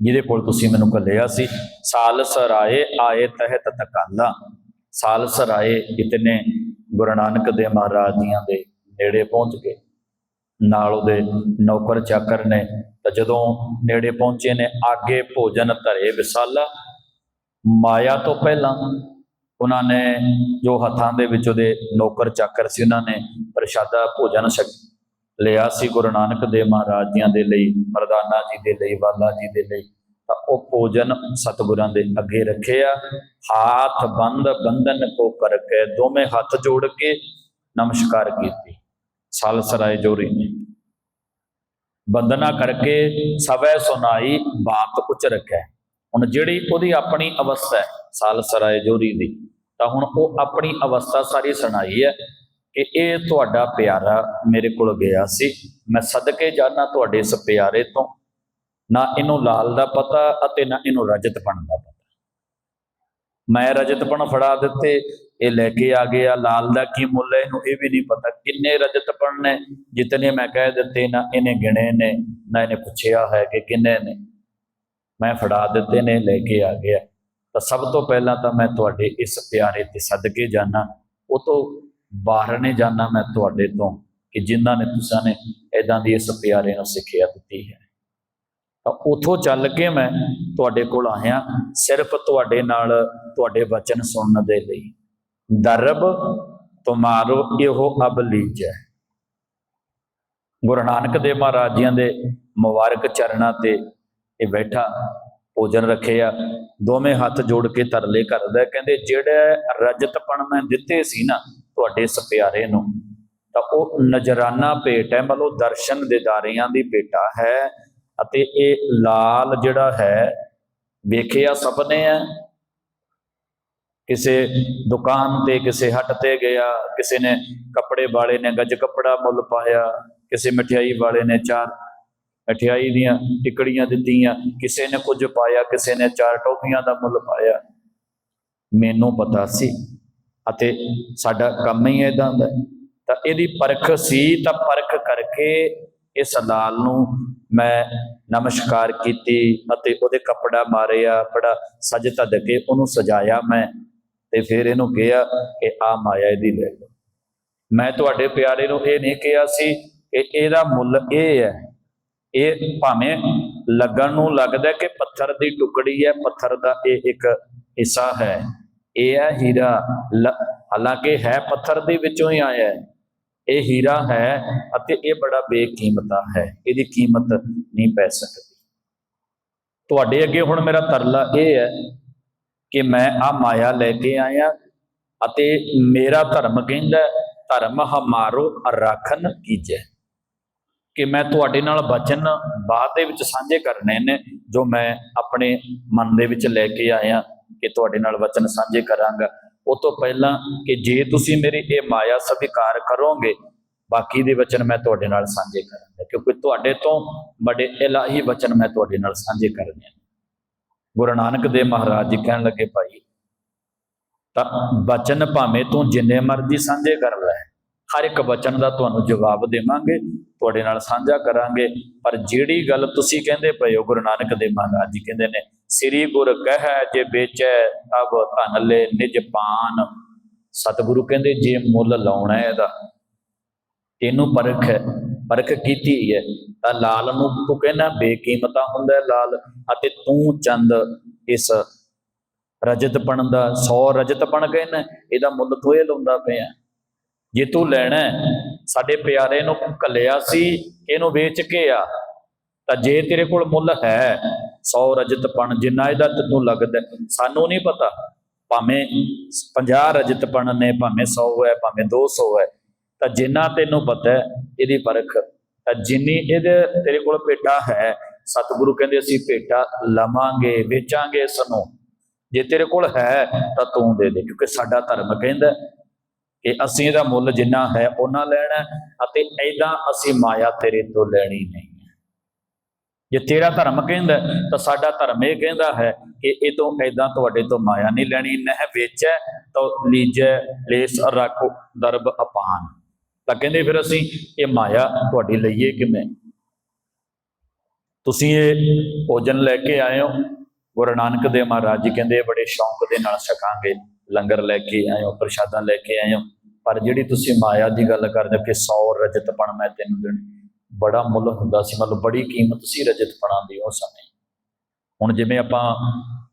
ਜਿਹਦੇ ਕੋਲ ਤੁਸੀਂ ਮੈਨੂੰ ਕੱਲਿਆ ਸੀ, ਸਾਲ ਸਰਾਏ ਆਏ ਤਹਿਤ ਤਕਾਲਾ। ਸਾਲ ਸਰਾਏ ਇਤਨੇ ਗੁਰੂ ਨਾਨਕ ਦੇ ਮਹਾਰਾਜ ਜੀਆਂ ਦੇ ਨੇੜੇ ਪਹੁੰਚ ਗਏ। ਨਾਲ ਉਹਦੇ ਨੌਕਰ ਚਾਕਰ ਨੇ। ਤਾਂ ਜਦੋਂ ਨੇੜੇ ਪਹੁੰਚੇ ਨੇ, ਆਗੇ ਭੋਜਨ ਧਰੇ ਵਿਸਾਲਾ। ਮਾਇਆ ਤੋਂ ਪਹਿਲਾਂ ਉਹਨਾਂ ਨੇ ਜੋ ਹੱਥਾਂ ਦੇ ਵਿੱਚ ਉਹਦੇ ਨੌਕਰ ਚਾਕਰ ਸੀ, ਉਹਨਾਂ ਨੇ ਪ੍ਰਸ਼ਾਦਾ ਭੋਜਨ ਛਕ ਲਿਆ ਸੀ ਗੁਰੂ ਨਾਨਕ ਦੇਵ ਮਹਾਰਾਜ ਜੀਆਂ ਦੇ ਲਈ, ਮਰਦਾਨਾ ਜੀ ਦੇ ਲਈ, ਵਾਲਾ ਜੀ ਦੇ ਲਈ। ਤਾਂ ਉਹ ਭੋਜਨ ਸਤਿਗੁਰਾਂ ਦੇ ਅੱਗੇ ਰੱਖਿਆ ਹਾਥ ਬੰਦ ਬੰਧਨ ਕੋ ਕਰਕੇ ਦੋਵੇਂ ਹੱਥ ਜੋੜ ਕੇ ਨਮਸਕਾਰ ਕੀਤੀ। ਸਾਲਸਰਾਏ ਜੋਰੀ ਨੇ ਬੰਦਨਾ ਕਰਕੇ ਸਵੈ ਸੁਨਾਈ ਬਾਤ ਉੱਚ ਰੱਖੈ। ਹੁਣ ਜਿਹੜੀ ਉਹਦੀ ਆਪਣੀ ਅਵਸਥਾ ਹੈ ਸਾਲਸਰਾਏ ਜੋਰੀ ਦੀ, ਤਾਂ ਹੁਣ ਉਹ ਆਪਣੀ ਅਵਸਥਾ ਸਾਰੀ ਸੁਣਾਈ ਹੈ ਕਿ ਇਹ ਤੁਹਾਡਾ ਪਿਆਰਾ ਮੇਰੇ ਕੋਲ ਗਿਆ ਸੀ। ਮੈਂ ਸਦਕੇ ਜਾਣਾ ਤੁਹਾਡੇ ਇਸ ਪਿਆਰੇ ਤੋਂ। ਨਾ ਇਹਨੂੰ ਲਾਲ ਦਾ ਪਤਾ ਅਤੇ ਨਾ ਇਹਨੂੰ ਰਜਤਪਣ ਦਾ ਪਤਾ। ਮੈਂ ਰਜਤਪਣ ਫੜਾ ਦਿੱਤੇ ਇਹ ਲੈ ਕੇ ਆ ਗਿਆ ਲਾਲ ਦਾ ਕੀ ਮੁੱਲ ਹੈ, ਇਹਨੂੰ ਇਹ ਵੀ ਨਹੀਂ ਪਤਾ ਕਿੰਨੇ ਰਜਤਪਣ ਨੇ ਜਿਤਨੇ ਮੈਂ ਕਹਿ ਦਿੱਤੇ ਨਾ, ਇਹਨੇ ਗਿਣੇ ਨੇ, ਨਾ ਇਹਨੇ ਪੁੱਛਿਆ ਹੈ ਕਿ ਕਿੰਨੇ ਨੇ। ਮੈਂ ਫੜਾ ਦਿੱਤੇ ਨੇ, ਲੈ ਕੇ ਆ ਗਿਆ। ਤਾਂ ਸਭ ਤੋਂ ਪਹਿਲਾਂ ਤਾਂ ਮੈਂ ਤੁਹਾਡੇ ਇਸ ਪਿਆਰੇ ਤੇ ਸਦਕੇ ਜਾਣਾ ਉਹ ਤੋਂ ਬਾਹਰ ਨੇ ਜਾਣਾ ਮੈਂ ਤੁਹਾਡੇ ਤੋਂ ਕਿ ਜਿਨ੍ਹਾਂ ਨੇ ਤੁਸਾਂ ਨੇ ਇਦਾਂ ਦੀ ਇਸ ਪਿਆਰੇ ਨੂੰ ਸਿੱਖਿਆ ਦਿੱਤੀ ਹੈ। ਤਾਂ ਉਥੋਂ ਚੱਲ ਕੇ ਮੈਂ ਤੁਹਾਡੇ ਕੋਲ ਆਇਆ, ਸਿਰਫ ਤੁਹਾਡੇ ਨਾਲ, ਤੁਹਾਡੇ ਵਚਨ ਸੁਣਨ ਦੇ ਲਈ। ਦਰਬ ਤੁਮਾਰੋ ਇਹੋ ਅਬ ਲੀਜੈ। ਗੁਰੂ ਨਾਨਕ ਦੇਵ ਮਹਾਰਾਜ ਜੀਆਂ ਦੇ ਮੁਬਾਰਕ ਚਰਨਾਂ ਤੇ ਇਹ ਬੈਠਾ, ਭੋਜਨ ਰੱਖਿਆ, ਦੋਵੇਂ ਹੱਥ ਜੋੜ ਕੇ ਤਰਲੇ ਕਰਦਾ ਕਹਿੰਦੇ, ਜਿਹੜੇ ਰਜਤਪਣ ਮੈਂ ਦਿੱਤੇ ਸੀ ਨਾ ਤੁਹਾਡੇ ਸਪਿਆਰੇ ਨੂੰ, ਤਾਂ ਉਹ ਨਜਰਾਨਾ ਭੇਟ ਹੈ, ਮਤਲਬ ਦਰਸ਼ਨ ਦੇਦਾਰਿਆਂ ਦੀ ਭੇਟਾ ਹੈ। ਅਤੇ ਇਹ ਲਾਲ ਜਿਹੜਾ ਹੈ, ਵੇਖਿਆ ਸਭ ਨੇ ਹੈ। ਕਿਸੇ ਦੁਕਾਨ ਤੇ ਕਿਸੇ ਹੱਟ ਤੇ ਗਿਆ, ਕਿਸੇ ਨੇ ਕੱਪੜੇ ਵਾਲੇ ਨੇ ਗੱਜ ਕੱਪੜਾ ਮੁੱਲ ਪਾਇਆ, ਕਿਸੇ ਮਠਿਆਈ ਵਾਲੇ ਨੇ ਚਾਰ ਮਠਿਆਈ ਦੀਆਂ ਟਿਕੜੀਆਂ ਦਿੱਤੀਆਂ, ਕਿਸੇ ਨੇ ਕੁਝ ਪਾਇਆ, ਕਿਸੇ ਨੇ ਚਾਰ ਟੋਪੀਆਂ ਦਾ ਮੁੱਲ ਪਾਇਆ। ਮੈਨੂੰ ਪਤਾ ਸੀ ਅਤੇ ਸਾਡਾ ਕੰਮ ਹੀ ਇਦਾਂ ਦਾ। ਤਾਂ ਇਹਦੀ ਪਰਖ ਸੀ, ਤਾਂ ਪਰਖ ਕਰਕੇ ਇਸ ਲਾਲ ਨੂੰ ਮੈਂ ਨਮਸਕਾਰ ਕੀਤੀ ਅਤੇ ਉਹਦੇ ਕੱਪੜਾ ਮਾਰਿਆ, ਬੜਾ ਸਜ ਧੱਜ ਕੇ ਉਹਨੂੰ ਸਜਾਇਆ ਮੈਂ। ਤੇ ਫਿਰ ਇਹਨੂੰ ਕਿਹਾ ਕਿ ਆ ਮਾਇਆ ਇਹਦੀ ਲੈ ਲਓ। ਮੈਂ ਤੁਹਾਡੇ ਪਿਆਰੇ ਨੂੰ ਇਹ ਨਹੀਂ ਕਿਹਾ ਸੀ ਕਿ ਇਹਦਾ ਮੁੱਲ ਇਹ ਹੈ। ਇਹ ਭਾਵੇਂ ਲੱਗਣ ਨੂੰ ਲੱਗਦਾ ਕਿ ਪੱਥਰ ਦੀ ਟੁਕੜੀ ਹੈ, ਪੱਥਰ ਦਾ ਇਹ ਇੱਕ ਹਿੱਸਾ ਹੈ। ਇਹ ਹੈ ਹੀਰਾ। ਲ- ਹਾਲਾਂਕਿ ਹੈ ਪੱਥਰ ਦੇ ਵਿੱਚੋਂ ਹੀ ਆਇਆ ਹੈ। ਇਹ ਹੀਰਾ ਹੈ ਅਤੇ ਇਹ ਬੜਾ ਬੇਕੀਮਤਾ ਹੈ। ਇਹਦੀ ਕੀਮਤ ਨਹੀਂ ਪੈ ਸਕਦੀ। ਤੁਹਾਡੇ ਅੱਗੇ ਹੁਣ ਮੇਰਾ ਤਰਲਾ ਇਹ ਹੈ ਕਿ ਮੈਂ ਆ ਮਾਇਆ ਲੈ ਕੇ ਆਇਆ ਅਤੇ ਮੇਰਾ ਧਰਮ ਕਹਿੰਦਾ ਧਰਮ ਹਮਾਰੋ ਰਾਖਨ ਕੀਜੈ। ਕਿ ਮੈਂ ਤੁਹਾਡੇ ਨਾਲ ਵਚਨ ਬਾਅਦ ਦੇ ਵਿੱਚ ਸਾਂਝੇ ਕਰਨੇ ਨੇ, ਜੋ ਮੈਂ ਆਪਣੇ ਮਨ ਦੇ ਵਿੱਚ ਲੈ ਕੇ ਆਇਆ ਕਿ ਤੁਹਾਡੇ ਨਾਲ ਵਚਨ ਸਾਂਝੇ ਕਰਾਂਗਾ। ਉਹ ਤੋਂ ਪਹਿਲਾਂ ਕਿ ਜੇ ਤੁਸੀਂ ਮੇਰੀ ਇਹ ਮਾਇਆ ਸਵੀਕਾਰ ਕਰੋਗੇ, ਬਾਕੀ ਦੇ ਵਚਨ ਮੈਂ ਤੁਹਾਡੇ ਨਾਲ ਸਾਂਝੇ ਕਰਾਂਗਾ। ਕਿਉਂਕਿ ਤੁਹਾਡੇ ਤੋਂ ਬੜੇ ਇਲਾਹੀ ਵਚਨ ਮੈਂ ਤੁਹਾਡੇ ਨਾਲ ਸਾਂਝੇ ਕਰਨੇ ਨੇ। ਗੁਰੂ ਨਾਨਕ ਦੇਵ ਮਹਾਰਾਜ ਜੀ ਕਹਿਣ ਲੱਗੇ, ਭਾਈ, ਤਾਂ ਬਚਨ ਭਾਵੇਂ ਤੂੰ ਜਿੰਨੇ ਮਰਜ਼ੀ ਸਾਂਝੇ ਕਰ ਲੈ। ਹਰ ਇੱਕ ਵਚਨ ਦਾ ਤੁਹਾਨੂੰ ਜਵਾਬ ਦੇਵਾਂਗੇ, ਤੁਹਾਡੇ ਨਾਲ ਸਾਂਝਾ ਕਰਾਂਗੇ। ਪਰ ਜਿਹੜੀ ਗੱਲ ਤੁਸੀਂ ਕਹਿੰਦੇ ਪਏ ਹੋ, ਗੁਰੂ ਨਾਨਕ ਦੇਵ ਮਹਾਰਾਜ ਜੀ ਕਹਿੰਦੇ ਨੇ, ਸ੍ਰੀ ਗੁਰ ਕਹਿ ਜੇ ਵੇਚੈ, ਅਬ ਧਨ ਲੈ ਨਿਜ ਪਾਨ। ਸਤਿਗੁਰੂ ਕਹਿੰਦੇ, ਜੇ ਮੁੱਲ ਲਾਉਣਾ ਹੈ ਇਹਦਾ ਇਹਨੂੰ ਪਰਖ ਹੈ, ਪਰਖ ਕੀਤੀ ਹੈ। ਤਾਂ ਲਾਲ ਨੂੰ ਤੂੰ ਕਹਿੰਦਾ, ਬੇਕੀਮਤਾ ਹੁੰਦਾ ਲਾਲ। ਅਤੇ ਤੂੰ ਚੰਦ, ਇਸ ਰਜਤਪਣ ਦਾ 100 ਰਜਤਪਣ ਕਹਿੰਦਾ ਇਹਦਾ ਮੁੱਲ ਤੂੰ ਇਹ ਲਾਉਂਦਾ ਪਿਆ। ਜੇ ਤੂੰ ਲੈਣਾ ਸਾਡੇ ਪਿਆਰੇ ਨੂੰ ਕੱਲਿਆ ਸੀ, ਇਹਨੂੰ ਵੇਚ ਕੇ ਆ, ਤਾਂ ਜੇ ਤੇਰੇ ਕੋਲ ਮੁੱਲ ਹੈ 100 ਰਜਤਪਣ ਜਿੰਨਾ ਇਹਦਾ ਤੈਨੂੰ ਲੱਗਦਾ ਸਾਨੂੰ ਨਹੀਂ ਪਤਾ। ਭਾਵੇਂ 50 ਰਜਤਪਣ ਨੇ, ਭਾਵੇਂ 100 ਹੈ, ਭਾਵੇਂ 200 ਹੈ, ਤਾਂ ਜਿੰਨਾ ਤੈਨੂੰ ਪਤਾ ਇਹਦੀ ਪਰਖ ਤਾਂ ਜਿੰਨੀ ਇਹਦੇ ਤੇਰੇ ਕੋਲ ਭੇਟਾ ਹੈ ਸਤਿਗੁਰੂ ਕਹਿੰਦੇ ਅਸੀਂ ਭੇਟਾ ਲਵਾਂਗੇ, ਵੇਚਾਂਗੇ ਇਸ ਨੂੰ ਜੇ ਤੇਰੇ ਕੋਲ ਹੈ ਤਾਂ ਤੂੰ ਦੇ ਦੇ, ਕਿਉਂਕਿ ਸਾਡਾ ਧਰਮ ਕਹਿੰਦਾ ਕਿ ਅਸੀਂ ਇਹਦਾ ਮੁੱਲ ਜਿੰਨਾ ਹੈ ਉਹਨਾਂ ਲੈਣਾ ਅਤੇ ਐਦਾਂ ਅਸੀਂ ਮਾਇਆ ਤੇਰੇ ਤੋਂ ਲੈਣੀ ਨਹੀਂ ਹੈ। ਜੇ ਤੇਰਾ ਧਰਮ ਕਹਿੰਦਾ ਤਾਂ ਸਾਡਾ ਧਰਮ ਇਹ ਕਹਿੰਦਾ ਹੈ ਕਿ ਇਹ ਤੋਂ ਐਦਾਂ ਤੁਹਾਡੇ ਤੋਂ ਮਾਇਆ ਨਹੀਂ ਲੈਣੀ ਨਹਿ ਵੇਚੈ, ਤਾਂ ਲੀਜੈ, ਲੇਸ, ਰੱਖੋ, ਦਰਬ, ਅਪਾਨ। ਤਾਂ ਕਹਿੰਦੇ ਫਿਰ ਅਸੀਂ, ਇਹ ਮਾਇਆ ਤੁਹਾਡੀ ਲਈਏ ਕਿਵੇਂ? ਤੁਸੀਂ ਇਹ ਭੋਜਨ ਲੈ ਕੇ ਆਏ ਹੋ। ਗੁਰੂ ਨਾਨਕ ਦੇਵ ਮਹਾਰਾਜ ਜੀ ਕਹਿੰਦੇ ਬੜੇ ਸ਼ੌਂਕ ਦੇ ਨਾਲ ਛਕਾਂਗੇ। ਲੰਗਰ ਲੈ ਕੇ ਆਏ ਹੋ, ਪ੍ਰਸ਼ਾਦਾਂ ਲੈ ਕੇ ਆਏ ਹੋ। ਪਰ ਜਿਹੜੀ ਤੁਸੀਂ ਮਾਇਆ ਦੀ ਗੱਲ ਕਰਦੇ ਹੋ ਕਿ 100 ਰਜਤਪਣ ਮੈਂ ਤੈਨੂੰ ਦੇਣੀ, ਬੜਾ ਮੁੱਲ ਹੁੰਦਾ ਸੀ। ਮਤਲਬ ਬੜੀ ਕੀਮਤ ਸੀ ਰਜਤਪਣਾਂ ਦੀ ਉਸ ਸਮੇਂ। ਹੁਣ ਜਿਵੇਂ ਆਪਾਂ